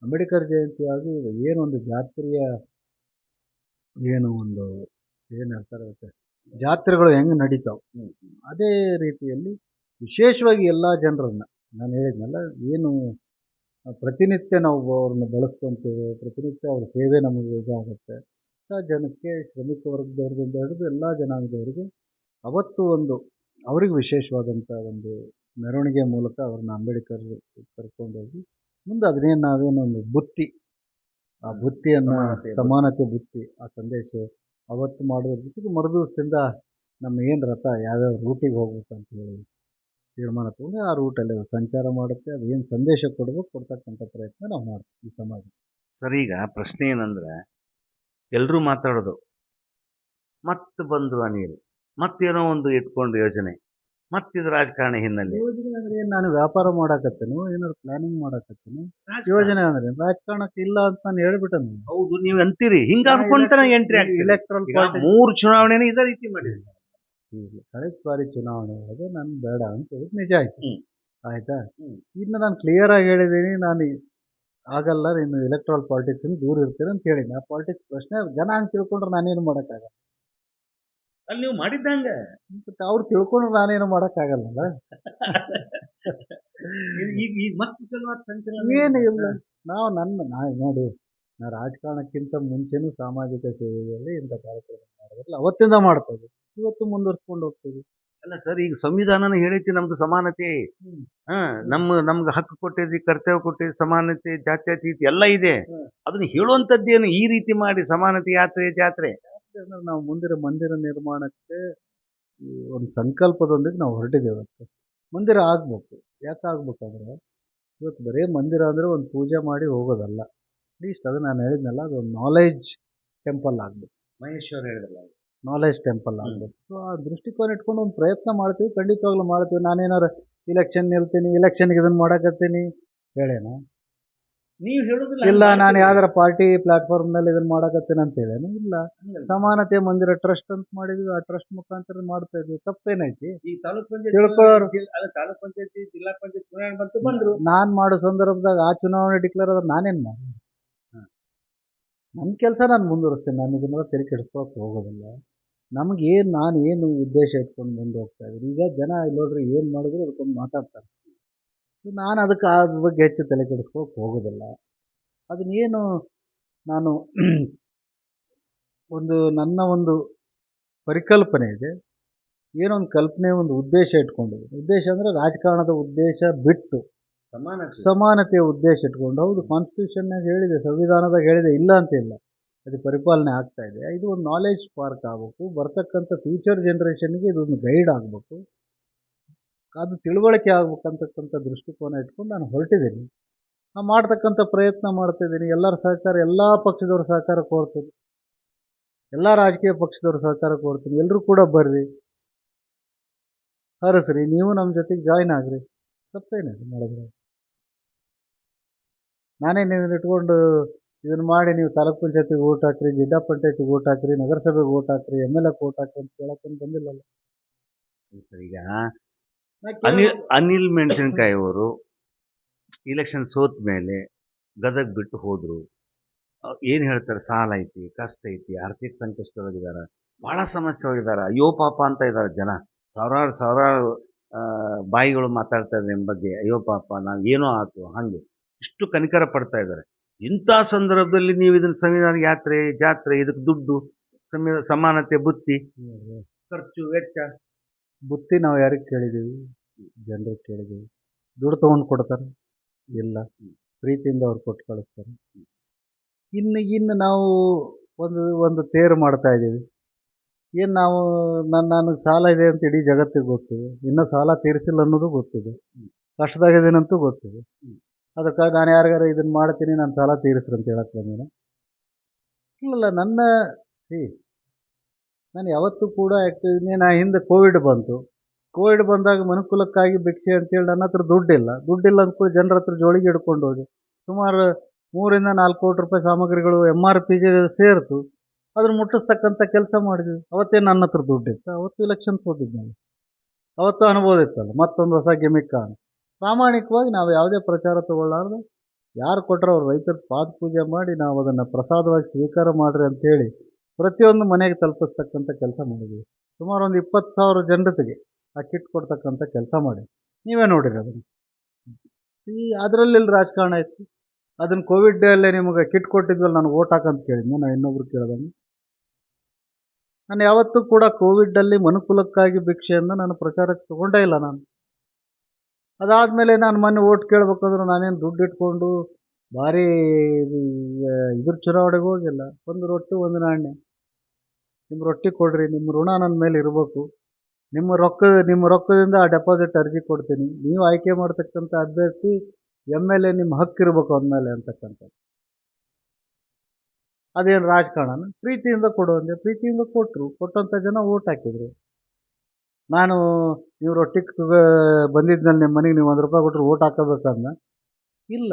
ಅಂಬೇಡ್ಕರ್ ಜಯಂತಿಯಾಗಿ ಏನೊಂದು ಜಾತ್ರೆಯ ಏನು ಒಂದು ಏನು ಹೇಳ್ತಾರೆ ಜಾತ್ರೆಗಳು ಹೆಂಗೆ ನಡೀತಾವೆ. ಅದೇ ರೀತಿಯಲ್ಲಿ ವಿಶೇಷವಾಗಿ ಎಲ್ಲ ಜನರನ್ನು ನಾನು ಹೇಳಿದ್ನಲ್ಲ ಏನು ಪ್ರತಿನಿತ್ಯ ನಾವು ಅವ್ರನ್ನ ಬಳಸ್ಕೊತೇವೆ ಪ್ರತಿನಿತ್ಯ ಅವ್ರ ಸೇವೆ ನಮಗೆ ಇದಾಗುತ್ತೆ. ಎಲ್ಲ ಜನಕ್ಕೆ ಶ್ರಮಿಕ ವರ್ಗದವ್ರಿಂದ ಹಿಡಿದು ಎಲ್ಲ ಜನಾಂಗದವರಿಗೆ ಅವತ್ತು ಒಂದು ಅವ್ರಿಗೆ ವಿಶೇಷವಾದಂಥ ಒಂದು ಮೆರವಣಿಗೆ ಮೂಲಕ ಅವ್ರನ್ನ ಅಂಬೇಡ್ಕರ್ ಕರ್ಕೊಂಡೋಗಿ ಮುಂದೆ ಅದನ್ನೇನು ನಾವೇನು ಒಂದು ಬುತ್ತಿ ಆ ಬುತ್ತಿಯನ್ನು ಸಮಾನತೆ ಬುತ್ತಿ ಆ ಸಂದೇಶ ಅವತ್ತು ಮಾಡೋದ್ರ ಜೊತೆಗೆ ಮರುದಿವಸದಿಂದ ನಮ್ಮ ಏನು ರಥ ಯಾವ್ಯಾವ ರೂಟಿಗೆ ಹೋಗ್ಬೇಕು ಅಂತ ಹೇಳಿ. ತೀರ್ಮಾನ ತಗೊಂಡು ಆ ರೂಟಲ್ಲಿ ಅದು ಸಂಚಾರ ಮಾಡುತ್ತೆ. ಅದು ಏನು ಸಂದೇಶ ಕೊಡಬೇಕು ಕೊಡ್ತಕ್ಕಂಥ ಪ್ರಯತ್ನ ನಾವು ಮಾಡ್ತೀವಿ ಈ ಸಮಾಜ. ಸರ್ ಈಗ ಪ್ರಶ್ನೆ ಏನಂದ್ರೆ ಎಲ್ಲರೂ ಮಾತಾಡೋದು ಮತ್ತೆ ಬಂದು ಅನಿಲ್ ಮತ್ತೇನೋ ಒಂದು ಇಟ್ಕೊಂಡು ಯೋಜನೆ ಮತ್ತಿದು ರಾಜಕಾರಣ ಹಿನ್ನೆಲೆ. ಯೋಜನೆ ಅಂದ್ರೆ ಏನು ನಾನು ವ್ಯಾಪಾರ ಮಾಡಾಕತ್ತೇನು ಏನಾದ್ರು ಪ್ಲಾನಿಂಗ್ ಮಾಡಾಕತ್ತೇನು? ಯೋಜನೆ ಅಂದ್ರೆ ಏನ್? ರಾಜಕಾರಣಕ್ಕೆ ಇಲ್ಲ ಅಂತ ನಾನು ಹೇಳ್ಬಿಟ್ಟೆ ಹೌದು ನೀವು ಅಂತೀರಿ ಹಿಂಗ ಅನ್ಕೊಂತಾನೆ ಎಂಟ್ರಿ ಆಗ್ತೀವಿ ಇಲೆಕ್ಟ್ರಲ್ ಈಗ ಮೂರು ಚುನಾವಣೆನೇ ಇದೇ ರೀತಿ ಮಾಡಿದ್ರಿ ಕಳೆದ ಬಾರಿ ಚುನಾವಣೆ ಒಳಗೆ ನಾನು ಬೇಡ ಅಂತ ಹೇಳಿದ್ ನಿಜ ಆಯ್ತು. ಆಯ್ತಾ. ಇನ್ನು ನಾನು ಕ್ಲಿಯರ್ ಆಗಿ ಹೇಳಿದ್ದೀನಿ ನಾನು ಆಗಲ್ಲ ನೀನು ಎಲೆಕ್ಟ್ರಲ್ ಪಾಲಿಟಿಕ್ಸ್ ದೂರ ಇರ್ತೀನಿ ಅಂತ ಹೇಳಿನಿ ಆ ಪಾಲಿಟಿಕ್ಸ್ ಪ್ರಶ್ನೆ ಜನ ಹಂಗೆ ತಿಳ್ಕೊಂಡ್ರೆ ನಾನೇನು ಮಾಡೋಕ್ಕಾಗಲ್ಲ. ಅಲ್ಲಿ ನೀವು ಮಾಡಿದ್ದಂಗ. ಮತ್ತೆ ಅವ್ರು ತಿಳ್ಕೊಂಡ್ರೆ ನಾನೇನು ಮಾಡೋಕ್ಕಾಗಲ್ಲ. ಈಗ ಈಗ ಮತ್ತೆ ಚಲೋ ಸಂಚಲನ. ಏನು ಇಲ್ಲ. ನಾವು ನನ್ನ ನಾ ನೋಡಿ ನಾ ರಾಜಕಾರಣಕ್ಕಿಂತ ಮುಂಚೆನೂ ಸಾಮಾಜಿಕ ಸೇವೆಯಲ್ಲಿ ಇಂಥ ಕಾರ್ಯಕ್ರಮ ಮಾಡೋದಿಲ್ಲ ಅವತ್ತಿಂದ ಮಾಡ್ತಾ ಇದ್ದೀವಿ ಇವತ್ತು ಮುಂದುವರ್ಸ್ಕೊಂಡು ಹೋಗ್ತೀವಿ. ಅಲ್ಲ ಸರ್ ಈಗ ಸಂವಿಧಾನನ ಹೇಳೈತಿ ನಮ್ದು ಸಮಾನತೆ. ಹ ನಮ್ಮ ನಮ್ಗೆ ಹಕ್ಕು ಕೊಟ್ಟಿದ್ರಿ ಕರ್ತವ್ಯ ಕೊಟ್ಟಿದ್ರಿ ಸಮಾನತೆ ಜಾತ್ಯತೀತ ಎಲ್ಲ ಇದೆ. ಅದನ್ನ ಹೇಳುವಂಥದ್ದೇನು ಈ ರೀತಿ ಮಾಡಿ ಸಮಾನತೆ ಯಾತ್ರೆ ಜಾತ್ರೆ? ಅಂದ್ರೆ ನಾವು ಮುಂದಿನ ಮಂದಿರ ನಿರ್ಮಾಣಕ್ಕೆ ಒಂದು ಸಂಕಲ್ಪದೊಂದಿಗೆ ನಾವು ಹೊರಟಿದ್ದೇವೆ ಅಂತ ಮಂದಿರ ಆಗ್ಬೇಕು. ಯಾಕೆ ಆಗ್ಬೇಕಂದ್ರೆ ಇವತ್ತು ಬರೀ ಮಂದಿರ ಅಂದರೆ ಒಂದು ಪೂಜೆ ಮಾಡಿ ಹೋಗೋದಲ್ಲ. ಅಟ್ಲೀಸ್ಟ್ ಅದು ನಾನು ಹೇಳಿದ್ನಲ್ಲ ಅದು ಒಂದು ನಾಲೆಜ್ ಟೆಂಪಲ್ ಆಗಬೇಕು. ಮಹೇಶ್ವರ ಹೇಳಿದಲ್ಲ ನಾಲೆಜ್ ಟೆಂಪಲ್ ಆಗಬೇಕು ಸೊ ಆ ದೃಷ್ಟಿಕೋನ ಇಟ್ಕೊಂಡು ಒಂದು ಪ್ರಯತ್ನ ಮಾಡ್ತೀವಿ ಖಂಡಿತವಾಗ್ಲೂ ಮಾಡ್ತೀವಿ. ನಾನೇನಾರು ಇಲೆಕ್ಷನ್ ನಿಲ್ತೀನಿ ಇಲೆಕ್ಷನ್ಗೆ ಇದನ್ನು ಮಾಡಕತ್ತೀನಿ ಹೇಳೇನ? ನೀವು ಹೇಳುದಿಲ್ಲ. ಇಲ್ಲ ನಾನು ಯಾವ್ದಾರ ಪಾರ್ಟಿ ಪ್ಲಾಟ್ಫಾರ್ಮ್ನಲ್ಲಿ ಇದನ್ನು ಮಾಡಕತ್ತೀನಿ ಅಂತ ಹೇಳೇನು? ಇಲ್ಲ. ಸಮಾನತೆ ಮಂದಿರ ಟ್ರಸ್ಟ್ ಅಂತ ಮಾಡಿದ್ವಿ ಆ ಟ್ರಸ್ಟ್ ಮುಖಾಂತರ ಮಾಡ್ತಾ ಇದ್ವಿ. ತಪ್ಪೇನೈತಿ? ಈ ತಾಲೂಕ್ ತಿಳ್ಕೊಳ್ಳೋರು. ಪಂಚಾಯತ್ ತಾಲೂಕ್ ಪಂಚಾಯತಿ ಜಿಲ್ಲಾ ಪಂಚಾಯತ್ ಚುನಾವಣೆ ಬಂತು ಬಂದ್ರು. ನಾನು ಮಾಡೋ ಸಂದರ್ಭದಾಗ ಆ ಚುನಾವಣೆ ಡಿಕ್ಲೇರ್ ಆದ್ರೆ ನಾನೇನು ಮಾಡಿ ನನ್ನ ಕೆಲಸ ನಾನು ಮುಂದುವರಿಸ್ತೇನೆ. ನಾನು ಇದನ್ನೆಲ್ಲ ತಲೆ ಕೆಡಿಸ್ಕೊಳಕ್ಕೆ ಹೋಗೋದಿಲ್ಲ. ನಮ್ಗೆ ಏನು, ನಾನು ಏನು ಉದ್ದೇಶ ಇಟ್ಕೊಂಡು ಮುಂದೆ ಹೋಗ್ತಾ ಇದ್ದೀನಿ. ಈಗ ಜನ ಇಲ್ಲಿ ನೋಡ್ರಿ ಏನು ಮಾಡಿದ್ರು ಅದಕ್ಕೊಂದು ಮಾತಾಡ್ತಾರೆ. ನಾನು ಅದಕ್ಕೆ ಅದ್ರ ಬಗ್ಗೆ ಹೆಚ್ಚು ತಲೆ ಕೆಡಿಸ್ಕೊಳಕ್ಕೆ ಹೋಗೋದಿಲ್ಲ. ಅದನ್ನೇನು ನಾನು ಒಂದು ನನ್ನ ಒಂದು ಪರಿಕಲ್ಪನೆ ಇದೆ. ಏನೊಂದು ಕಲ್ಪನೆ, ಒಂದು ಉದ್ದೇಶ ಇಟ್ಕೊಂಡಿದ್ದೀನಿ. ಉದ್ದೇಶ ಅಂದರೆ ರಾಜಕಾರಣದ ಉದ್ದೇಶ ಬಿಟ್ಟು ಸಮಾನತೆಯ ಉದ್ದೇಶ ಇಟ್ಕೊಂಡು, ಹೌದು ಕಾನ್ಸ್ಟಿಟ್ಯೂಷನ್ನಾಗ ಹೇಳಿದೆ, ಸಂವಿಧಾನದಾಗ ಹೇಳಿದೆ, ಇಲ್ಲ ಅಂತ ಇಲ್ಲ ಅದು ಪರಿಪಾಲನೆ ಆಗ್ತಾ ಇದೆ. ಇದು ಒಂದು ನಾಲೆಜ್ ಪಾರ್ಕ್ ಆಗಬೇಕು, ಬರ್ತಕ್ಕಂಥ ಫ್ಯೂಚರ್ ಜನ್ರೇಷನ್ಗೆ ಇದೊಂದು ಗೈಡ್ ಆಗಬೇಕು. ಅದು ತಿಳುವಳಿಕೆ ಆಗ್ಬೇಕಂತಕ್ಕಂಥ ದೃಷ್ಟಿಕೋನ ಇಟ್ಕೊಂಡು ನಾನು ಹೊರಟಿದ್ದೀನಿ. ನಾನು ಮಾಡ್ತಕ್ಕಂಥ ಪ್ರಯತ್ನ ಮಾಡ್ತಿದ್ದೀನಿ ಎಲ್ಲರ ಸಹಕಾರ, ಎಲ್ಲ ಪಕ್ಷದವ್ರ ಸಹಕಾರ ಕೋರ್ತೀನಿ ಎಲ್ಲ ರಾಜಕೀಯ ಪಕ್ಷದವ್ರ ಸಹಕಾರ ಕೋರ್ತೀನಿ. ಎಲ್ಲರೂ ಕೂಡ ಬರ್ರಿ. ಹರಸ್ರಿ ನೀವು ನಮ್ಮ ಜೊತೆಗೆ ಜಾಯ್ನ್ ಆಗ್ರಿ. ತಪ್ಪೇನಿದೆ, ಮಾಡಿದ್ರೆ. ನಾನೇನು ಇದನ್ನ ಇಟ್ಕೊಂಡು ಇದನ್ನ ಮಾಡಿ ನೀವು ತಾಲೂಕು ಪಂಚಾಯತಿಗೆ ಓಟ್ ಹಾಕ್ರಿ ಜಿಲ್ಲಾ ಪಂಚಾಯತಿಗೆ ಓಟ್ ಹಾಕ್ರಿ ನಗರಸಭೆಗೆ ಓಟ್ ಹಾಕ್ರಿ ಎಂ ಎಲ್ ಎ ಓಟ್ ಹಾಕ್ರಿ ಅಂತ ಕೇಳಕ್ಕೇನು ಬಂದಿಲ್ಲಲ್ಲ. ಸರ್, ಈಗ ಅನಿಲ್ ಅನಿಲ್ ಮೆಣಸಿನಕಾಯಿ ಅವರು ಇಲೆಕ್ಷನ್ ಸೋತ ಮೇಲೆ ಗದಗ್ ಬಿಟ್ಟು ಹೋದ್ರು. ಏನು ಹೇಳ್ತಾರೆ? ಸಾಲ ಐತಿ ಕಷ್ಟ ಐತಿ ಆರ್ಥಿಕ ಸಂಕಷ್ಟದೊಳಗಿದ್ದಾರೆ ಭಾಳ ಸಮಸ್ಯೆ ಒಳಗಿದ್ದಾರೆ ಅಯ್ಯೋ ಪಾಪ ಅಂತ ಇದ್ದಾರೆ ಜನ. ಸಾವಿರಾರು ಸಾವಿರಾರು ಬಾಯಿಗಳು ಮಾತಾಡ್ತಾರೆ ನಿಮ್ಮ ಬಗ್ಗೆ. ಅಯ್ಯೋ ಪಾಪ ನಾವು ಏನೋ ಆಯ್ತು ಹಾಗೆ. ಇಷ್ಟು ಕನಿಕರ ಪಡ್ತಾ ಇದ್ದಾರೆ. ಇಂಥ ಸಂದರ್ಭದಲ್ಲಿ ನೀವು ಇದನ್ನ ಸಂವಿಧಾನ ಯಾತ್ರೆ, ಜಾತ್ರೆ, ಇದಕ್ಕೆ ದುಡ್ಡು ಸಂವಿಧಾನ ಸಮಾನತೆ, ಬುತ್ತಿ, ಖರ್ಚು, ವೆಚ್ಚ. ಬುತ್ತಿ ನಾವು ಯಾರಿಗೆ ಕೇಳಿದ್ದೀವಿ? ಜನರಿಗೆ ಕೇಳಿದ್ದೀವಿ. ದುಡ್ಡು ತೊಗೊಂಡು ಕೊಡ್ತಾರೆ. ಇಲ್ಲ. ಪ್ರೀತಿಯಿಂದ ಅವ್ರು ಕೊಟ್ಟು ಕಳಿಸ್ತಾರೆ. ಇನ್ನು ಇನ್ನು ನಾವು ಒಂದು ಒಂದು ತೇರು ಮಾಡ್ತಾ ಇದ್ದೀವಿ. ಏನು ನಾವು ನನ್ನ ನನಗೆ ಸಾಲ ಇದೆ ಅಂತ ಇಡೀ ಜಗತ್ತಿಗೆ ಗೊತ್ತಿದೆ. ಇನ್ನೂ ಸಾಲ ತೀರಿಸಿಲ್ಲ ಅನ್ನೋದು ಗೊತ್ತಿದೆ. ಕಷ್ಟದಾಗಿದ್ದೀನಂತೂ ಗೊತ್ತಿದೆ. ಅದಕ್ಕೆ ನಾನು ಯಾರಿಗಾರು ಇದನ್ನು ಮಾಡ್ತೀನಿ, ನಾನು ಸಾಲ ತೀರಿಸ್ರಿ ಅಂತ ಹೇಳಕ್ಕೆ ಬಂದಿನ. ಇಲ್ಲ ನನ್ನ ಸಿ ನಾನು ಯಾವತ್ತೂ ಕೂಡ ಆ್ಯಕ್ಚುಲಿ ನಾ ಹಿಂದೆ ಕೋವಿಡ್ ಬಂತು. ಕೋವಿಡ್ ಬಂದಾಗ ಮನುಕುಲಕ್ಕಾಗಿ ಭಿಕ್ಷೆ ಅಂತೇಳಿ ನನ್ನ ಹತ್ರ ದುಡ್ಡಿಲ್ಲ. ದುಡ್ಡಿಲ್ಲ ಅಂದ್ಕೊಂಡು ಜನರ ಹತ್ರ ಜೋಳಿಗೆ ಹಿಡ್ಕೊಂಡು ಹೋಗಿ ಸುಮಾರು ಮೂರಿಂದ ನಾಲ್ಕು ಕೋಟಿ ರೂಪಾಯಿ ಸಾಮಗ್ರಿಗಳು ಎಂ ಆರ್ ಪಿಗೆ ಸೇರಿತು. ಅದನ್ನು ಮುಟ್ಟಿಸ್ತಕ್ಕಂಥ ಕೆಲಸ ಮಾಡಿದ್ವಿ. ಅವತ್ತೇ ನನ್ನ ಹತ್ರ ದುಡ್ಡಿತ್ತು. ಅವತ್ತು ಇಲೆಕ್ಷನ್ ನಾನು ಅವತ್ತು ಅನುಭವ ಇತ್ತಲ್ಲ ಮತ್ತೊಂದು ಹೊಸ ಗಿಮಿಕ್ಕ ಅಂತ ಪ್ರಾಮಾಣಿಕವಾಗಿ ನಾವು ಯಾವುದೇ ಪ್ರಚಾರ ತಗೊಳ್ಳಾರ್ದು. ಯಾರು ಕೊಟ್ಟರೋ ಅವ್ರು ರೈತರ ಪಾದ ಪೂಜೆ ಮಾಡಿ ನಾವು ಅದನ್ನು ಪ್ರಸಾದವಾಗಿ ಸ್ವೀಕಾರ ಮಾಡಿರಿ ಅಂಥೇಳಿ ಪ್ರತಿಯೊಂದು ಮನೆಗೆ ತಲುಪಿಸ್ತಕ್ಕಂಥ ಕೆಲಸ ಮಾಡಿದ್ವಿ ಸುಮಾರು ಒಂದು ಇಪ್ಪತ್ತು ಸಾವಿರ ಜನತೆಗೆ ಆ ಕಿಟ್ ಕೊಡ್ತಕ್ಕಂಥ ಕೆಲಸ ಮಾಡಿ ನೀವೇ ನೋಡಿರಿ ಅದನ್ನು. ಈ ಅದರಲ್ಲಿ ರಾಜಕಾರಣ ಇತ್ತು? ಅದನ್ನು ಕೋವಿಡ್ ಅಲ್ಲೇ ನಿಮಗೆ ಕಿಟ್ ಕೊಟ್ಟಿದ್ವಲ್ಲ, ನಾನು ಓಟ್ ಹಾಕಂತ ಕೇಳಿದ್ನ ನಾನು ಇನ್ನೊಬ್ರು ಕೇಳಿದಂಗೆ ನಾನು ಯಾವತ್ತೂ ಕೂಡ ಕೋವಿಡಲ್ಲಿ ಮನುಕುಲಕ್ಕಾಗಿ ಭಿಕ್ಷೆಯನ್ನು ನಾನು ಪ್ರಚಾರಕ್ಕೆ ತಗೊಂಡೇ ಇಲ್ಲ ನಾನು. ಅದಾದಮೇಲೆ ನಾನು ಮೊನ್ನೆ ಓಟ್ ಕೇಳ್ಬೇಕಂದ್ರೆ ನಾನೇನು ದುಡ್ಡು ಇಟ್ಕೊಂಡು ಭಾರಿ ಇದ್ರ ಚುನಾವಣೆಗೆ ಹೋಗಿಲ್ಲ. ಒಂದು ರೊಟ್ಟಿ, ಒಂದು ನಾಣ್ಯ. ನಿಮ್ಮ ರೊಟ್ಟಿ ಕೊಡ್ರಿ ನಿಮ್ಮ ಋಣ ನನ್ನ ಮೇಲೆ ಇರಬೇಕು. ನಿಮ್ಮ ರೊಕ್ಕ ನಿಮ್ಮ ರೊಕ್ಕದಿಂದ ಆ ಡೆಪಾಸಿಟ್ ಅರ್ಜಿ ಕೊಡ್ತೀನಿ. ನೀವು ಆಯ್ಕೆ ಮಾಡ್ತಕ್ಕಂಥ ಅಭ್ಯರ್ಥಿ ಎಂ ಎಲ್ ಎ ನಿಮ್ಮ ಹಕ್ಕು ಇರಬೇಕು ಅಂದಮೇಲೆ ಅಂತಕ್ಕಂಥದ್ದು. ಅದೇನು ರಾಜಕಾರಣನ? ಪ್ರೀತಿಯಿಂದ ಕೊಡು ಪ್ರೀತಿಯಿಂದ ಕೊಟ್ಟರು ಕೊಟ್ಟಂಥ ಜನ ಓಟ್ ಹಾಕಿದರು. ನಾನು ನೀವು ರೊಟ್ಟಿ ಬಂದಿದ್ದಲ್ಲಿ ನಿಮ್ಮ ಮನೆಗೆ ನೀವು ಒಂದು ರೂಪಾಯಿ ಕೊಟ್ಟರು ಓಟ್ ಹಾಕೋಬೇಕಂದ ಇಲ್ಲ.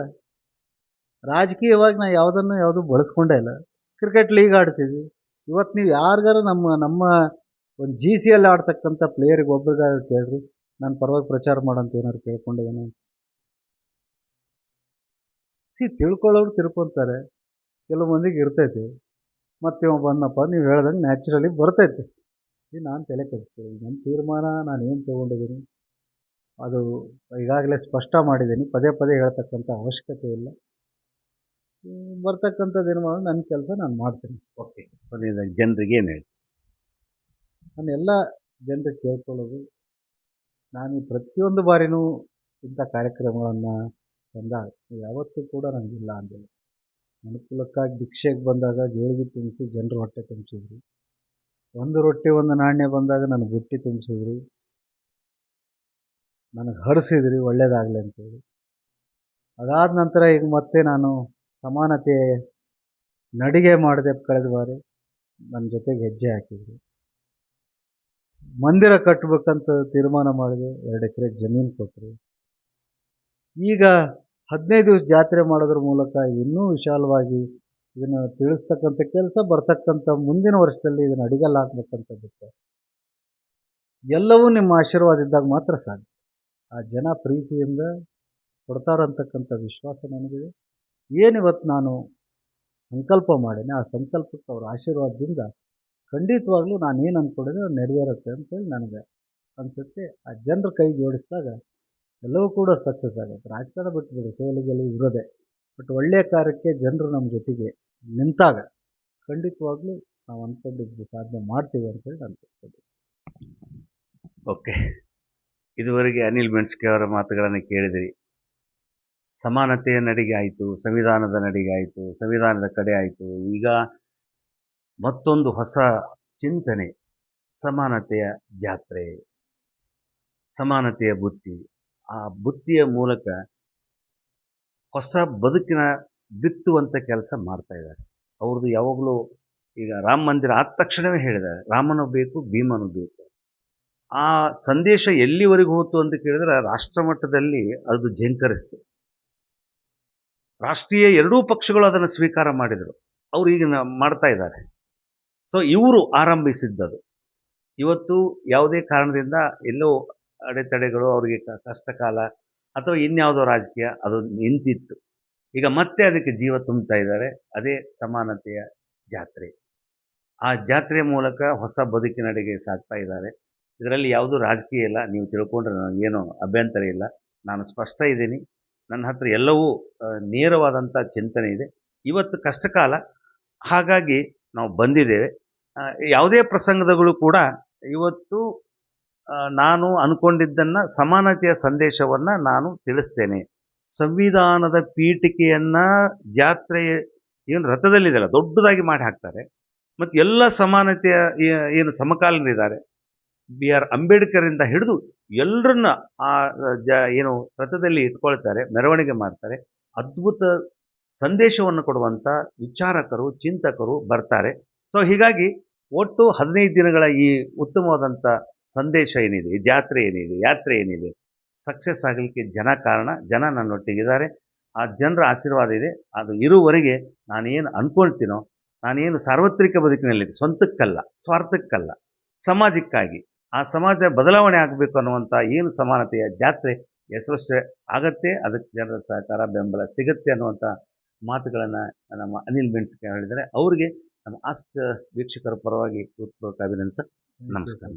ರಾಜಕೀಯವಾಗಿ ನಾ ಯಾವುದನ್ನು ಯಾವುದು ಬಳಸ್ಕೊಂಡೇ ಇಲ್ಲ. ಕ್ರಿಕೆಟ್ ಲೀಗ್ ಆಡ್ತಿದ್ವಿ. ಇವತ್ತು ನೀವು ಯಾರಿಗಾರು ನಮ್ಮ ನಮ್ಮ ಒಂದು ಜಿ ಸಿ ಎಲ್ ಆಡ್ತಕ್ಕಂಥ ಪ್ಲೇಯರಿಗೆ ಒಬ್ರಿಗಾರು ಕೇಳ್ರಿ. ನಾನು ಪರವಾಗಿ ಪ್ರಚಾರ ಮಾಡಂತ ಏನಾದ್ರು ಕೇಳ್ಕೊಂಡಿದ್ದೇನೆ ಸಿ, ತಿಳ್ಕೊಳ್ಳೋರು ತಿಳ್ಕೊತಾರೆ. ಕೆಲವು ಮಂದಿಗೆ ಇರ್ತೈತಿ. ಮತ್ತೆ ಬಂದಪ್ಪ ನೀವು ಹೇಳ್ದಂಗೆ ನ್ಯಾಚುರಲಿ ಬರ್ತೈತೆ. ಇದು ನಾನು ತಲೆ ಕೆಡಿಸ್ಕೊಳ್ಳಿ ನನ್ನ ತೀರ್ಮಾನ ನಾನು ಏನು ತೊಗೊಂಡಿದ್ದೀನಿ ಅದು ಈಗಾಗಲೇ ಸ್ಪಷ್ಟ ಮಾಡಿದ್ದೀನಿ ಪದೇ ಪದೇ ಹೇಳ್ತಕ್ಕಂಥ ಅವಶ್ಯಕತೆ ಇಲ್ಲ. ಬರ್ತಕ್ಕಂಥ ಬರ್ತಕ್ಕಂಥದ್ದು ಏನು ಮಾಡೋದು ನನ್ನ ಕೆಲಸ ನಾನು ಮಾಡ್ತೀನಿ. ಓಕೆ ಕೊನೆಯದಾಗಿ ಜನರಿಗೆ ಏನು ಹೇಳಿ? ನಾನು ಎಲ್ಲ ಜನರಿಗೆ ಕೇಳ್ಕೊಳ್ಳೋದು ನಾನು ಪ್ರತಿಯೊಂದು ಬಾರಿನೂ ಇಂಥ ಕಾರ್ಯಕ್ರಮಗಳನ್ನು ತಂದಾಗ ಯಾವತ್ತೂ ಕೂಡ ನನಗಿಲ್ಲ ಅಂದಿಲ್ಲ. ಅನುಕೂಲಕ್ಕಾಗಿ ಭಿಕ್ಷೆಗೆ ಬಂದಾಗ ಗೇಳಿಗೆ ತುಂಬಿಸಿ ಜನರು ಹೊಟ್ಟೆ ತುಂಬಿಸಿದ್ರು. ಒಂದು ರೊಟ್ಟಿ, ಒಂದು ನಾಣ್ಯ ಬಂದಾಗ ನನಗೆ ಬುಟ್ಟಿ ತುಂಬಿಸಿದ್ರಿ. ನನಗೆ ಹರಿಸಿದ್ರಿ, ಒಳ್ಳೇದಾಗಲಿ ಅಂತೇಳಿ. ಅದಾದ ನಂತರ ಈಗ ಮತ್ತೆ ನಾನು ಸಮಾನತೆ ನಡಿಗೆ ಮಾಡಿದೆ ಕಳೆದ ಬಾರಿ ನನ್ನ ಜೊತೆಗೆ ಹೆಜ್ಜೆ ಹಾಕಿದ್ರು ಮಂದಿರ ಕಟ್ಟಬೇಕಂತ ತೀರ್ಮಾನ ಮಾಡಿದೆ, ಎರಡು ಎಕರೆ ಜಮೀನು ಕೊಟ್ಟರು ಈಗ ಹದಿನೈದು ದಿವಸ ಜಾತ್ರೆ ಮಾಡೋದ್ರ ಮೂಲಕ ಇನ್ನೂ ವಿಶಾಲವಾಗಿ ಇದನ್ನು ತಿಳಿಸ್ತಕ್ಕಂಥ ಕೆಲಸ ಬರ್ತಕ್ಕಂಥ ಮುಂದಿನ ವರ್ಷದಲ್ಲಿ ಇದನ್ನು ಅಡಿಗಲ್ ಹಾಕ್ಬೇಕಂತ ಬಿಟ್ಟೆ ಎಲ್ಲವೂ ನಿಮ್ಮ ಆಶೀರ್ವಾದ ಇದ್ದಾಗ ಮಾತ್ರ ಸಾಧ್ಯ. ಆ ಜನ ಪ್ರೀತಿಯಿಂದ ಕೊಡ್ತಾರಂತಕ್ಕಂಥ ವಿಶ್ವಾಸ ನನಗಿದೆ. ಏನಿವತ್ತು ನಾನು ಸಂಕಲ್ಪ ಮಾಡೇನೆ, ಆ ಸಂಕಲ್ಪಕ್ಕೆ ಅವರ ಆಶೀರ್ವಾದದಿಂದ ಖಂಡಿತವಾಗ್ಲೂ ನಾನು ಏನು ಅಂದ್ಕೊಂಡಿದ್ದೆ ಅದು ನೆರವೇರುತ್ತೆ ಅಂತೇಳಿ ನನಗೆ ಅನಿಸುತ್ತೆ. ಆ ಜನರ ಕೈ ಜೋಡಿಸಿದಾಗ ಎಲ್ಲವೂ ಕೂಡ ಸಕ್ಸಸ್ ಆಗುತ್ತೆ. ರಾಜಕಾರಣ ಬಿಟ್ಬಿಡಿ ಸೋಲು ಗೆಲುವು ಇರೋದೇ. ಬಟ್ ಒಳ್ಳೆಯ ಕಾರ್ಯಕ್ಕೆ ಜನರು ನಮ್ಮ ಜೊತೆಗೆ ನಿಂತಾಗ ಖಂಡಿತವಾಗ್ಲೂ ನಾವು ಅಂದ್ಕೊಂಡಿದ್ದು ಸಾಧನೆ ಮಾಡ್ತೀವಿ ಅಂತೇಳಿ ನಾನು ತಿಳ್ಕೊಂಡಿದ್ದೀನಿ ಓಕೆ. ಇದುವರೆಗೆ ಅನಿಲ್ ಮೆಣಸ್ಕೆ ಅವರ ಮಾತುಗಳನ್ನು ಕೇಳಿದಿರಿ. ಸಮಾನತೆಯ ನಡಿಗೆ ಆಯಿತು, ಸಂವಿಧಾನದ ನಡಿಗೆ ಆಯಿತು, ಸಂವಿಧಾನದ ಕಡೆ ಆಯಿತು. ಈಗ ಮತ್ತೊಂದು ಹೊಸ ಚಿಂತನೆ, ಸಮಾನತೆಯ ಜಾತ್ರೆ, ಸಮಾನತೆಯ ಬುತ್ತಿ. ಆ ಬುತ್ತಿಯ ಮೂಲಕ ಹೊಸ ಬದುಕಿನ ಬಿತ್ತುವಂಥ ಕೆಲಸ ಮಾಡ್ತಾ ಇದ್ದಾರೆ. ಅವ್ರದ್ದು ಯಾವಾಗಲೂ ಈಗ ರಾಮ ಮಂದಿರ ಆದ ತಕ್ಷಣವೇ ಹೇಳಿದ್ದಾರೆ, ರಾಮನು ಬೇಕು, ಭೀಮನು ಬೇಕು. ಆ ಸಂದೇಶ ಎಲ್ಲಿವರೆಗೂ ಹೋಯ್ತು ಅಂತ ಕೇಳಿದ್ರೆ ರಾಷ್ಟ್ರ ಮಟ್ಟದಲ್ಲಿ ಅದು ಝಂಕರಿಸ್ತು ರಾಷ್ಟ್ರೀಯ ಎರಡೂ ಪಕ್ಷಗಳು ಅದನ್ನು ಸ್ವೀಕಾರ ಮಾಡಿದರು. ಅವರು ಈಗ ಮಾಡ್ತಾ ಇದ್ದಾರೆ. ಸೊ ಇವರು ಆರಂಭಿಸಿದ್ದದು. ಇವತ್ತು ಯಾವುದೇ ಕಾರಣದಿಂದ ಎಲ್ಲೋ ಅಡೆತಡೆಗಳು, ಅವರಿಗೆ ಕಷ್ಟಕಾಲ ಕಷ್ಟ ಕಾಲ ಅಥವಾ ಇನ್ಯಾವುದೋ ರಾಜಕೀಯ ಅದು ನಿಂತಿತ್ತು. ಈಗ ಮತ್ತೆ ಅದಕ್ಕೆ ಜೀವ ತುಂಬ್ತಾ ಇದ್ದಾರೆ. ಅದೇ ಸಮಾನತೆಯ ಜಾತ್ರೆ. ಆ ಜಾತ್ರೆ ಮೂಲಕ ಹೊಸ ಬದುಕಿನಡೆಗೆ ಸಾಗ್ತಾ ಇದ್ದಾರೆ. ಇದರಲ್ಲಿ ಯಾವುದೂ ರಾಜಕೀಯ ಇಲ್ಲ. ನೀವು ತಿಳ್ಕೊಂಡ್ರೆ ನನಗೇನು ಅಭ್ಯಂತರ ಇಲ್ಲ. ನಾನು ಸ್ಪಷ್ಟ ಇದ್ದೀನಿ. ನನ್ನ ಹತ್ರ ಎಲ್ಲವೂ ನೇರವಾದಂಥ ಚಿಂತನೆ ಇದೆ. ಇವತ್ತು ಕಷ್ಟಕಾಲ. ಹಾಗಾಗಿ ನಾವು ಬಂದಿದ್ದೇವೆ. ಯಾವುದೇ ಪ್ರಸಂಗದಗಳು ಕೂಡ ಇವತ್ತು ನಾನು ಅಂದ್ಕೊಂಡಿದ್ದನ್ನು ಸಮಾನತೆಯ ಸಂದೇಶವನ್ನು ನಾನು ತಿಳಿಸ್ತೇನೆ. ಸಂವಿಧಾನದ ಪೀಠಿಕೆಯನ್ನು ಜಾತ್ರೆ, ಏನು ರಥದಲ್ಲಿದೆಯಲ್ಲ ದೊಡ್ಡದಾಗಿ ಮಾಡಿ ಹಾಕ್ತಾರೆ. ಮತ್ತು ಎಲ್ಲ ಸಮಾನತೆಯ ಏನು ಸಮಕಾಲೀನರಿದ್ದಾರೆ ಬಿ ಆರ್ ಅಂಬೇಡ್ಕರಿಂದ ಹಿಡಿದು ಎಲ್ಲರನ್ನ ಆ, ಜ, ಏನು ರಥದಲ್ಲಿ ಇಟ್ಕೊಳ್ತಾರೆ, ಮೆರವಣಿಗೆ ಮಾಡ್ತಾರೆ. ಅದ್ಭುತ ಸಂದೇಶವನ್ನು ಕೊಡುವಂಥ ವಿಚಾರಕರು, ಚಿಂತಕರು ಬರ್ತಾರೆ. ಸೊ ಹೀಗಾಗಿ ಒಟ್ಟು ಹದಿನೈದು ದಿನಗಳ ಈ ಉತ್ತಮವಾದಂಥ ಸಂದೇಶ ಏನಿದೆ, ಜಾತ್ರೆ ಏನಿದೆ, ಯಾತ್ರೆ ಏನಿದೆ ಸಕ್ಸಸ್ ಆಗಲಿಕ್ಕೆ ಜನ ಕಾರಣ ಜನ ನನ್ನೊಟ್ಟಿಗಿದ್ದಾರೆ. ಆ ಜನರ ಆಶೀರ್ವಾದ ಇದೆ. ಅದು ಇರುವವರೆಗೆ ನಾನೇನು ಅನ್ಕೊಳ್ತೀನೋ ನಾನೇನು ಸಾರ್ವತ್ರಿಕ ಬದುಕಿನಲ್ಲಿ ಸ್ವಂತಕ್ಕಲ್ಲ ಸ್ವಾರ್ಥಕ್ಕಲ್ಲ ಸಮಾಜಕ್ಕಾಗಿ. ಆ ಸಮಾಜ ಬದಲಾವಣೆ ಆಗಬೇಕು ಅನ್ನುವಂಥ ಏನು ಸಮಾನತೆಯ ಜಾತ್ರೆ ಯಶಸ್ವಿ ಆಗತ್ತೆ ಅದಕ್ಕೆ ಜನರ ಸಹಕಾರ ಬೆಂಬಲ ಸಿಗುತ್ತೆ ಅನ್ನುವಂಥ ಮಾತುಗಳನ್ನು ನಮ್ಮ ಅನಿಲ್ ಬೆನ್ಸ್ಕೆ ಹೇಳಿದರೆ ಅವರಿಗೆ ನಮ್ಮ ಆಸ್ಕ್ ವೀಕ್ಷಕರ ಪರವಾಗಿ ಹೃತ್ಪೂರ್ವಕ ಅಭಿನಂದಿಸ ಸರ್ ನಮಸ್ಕಾರ.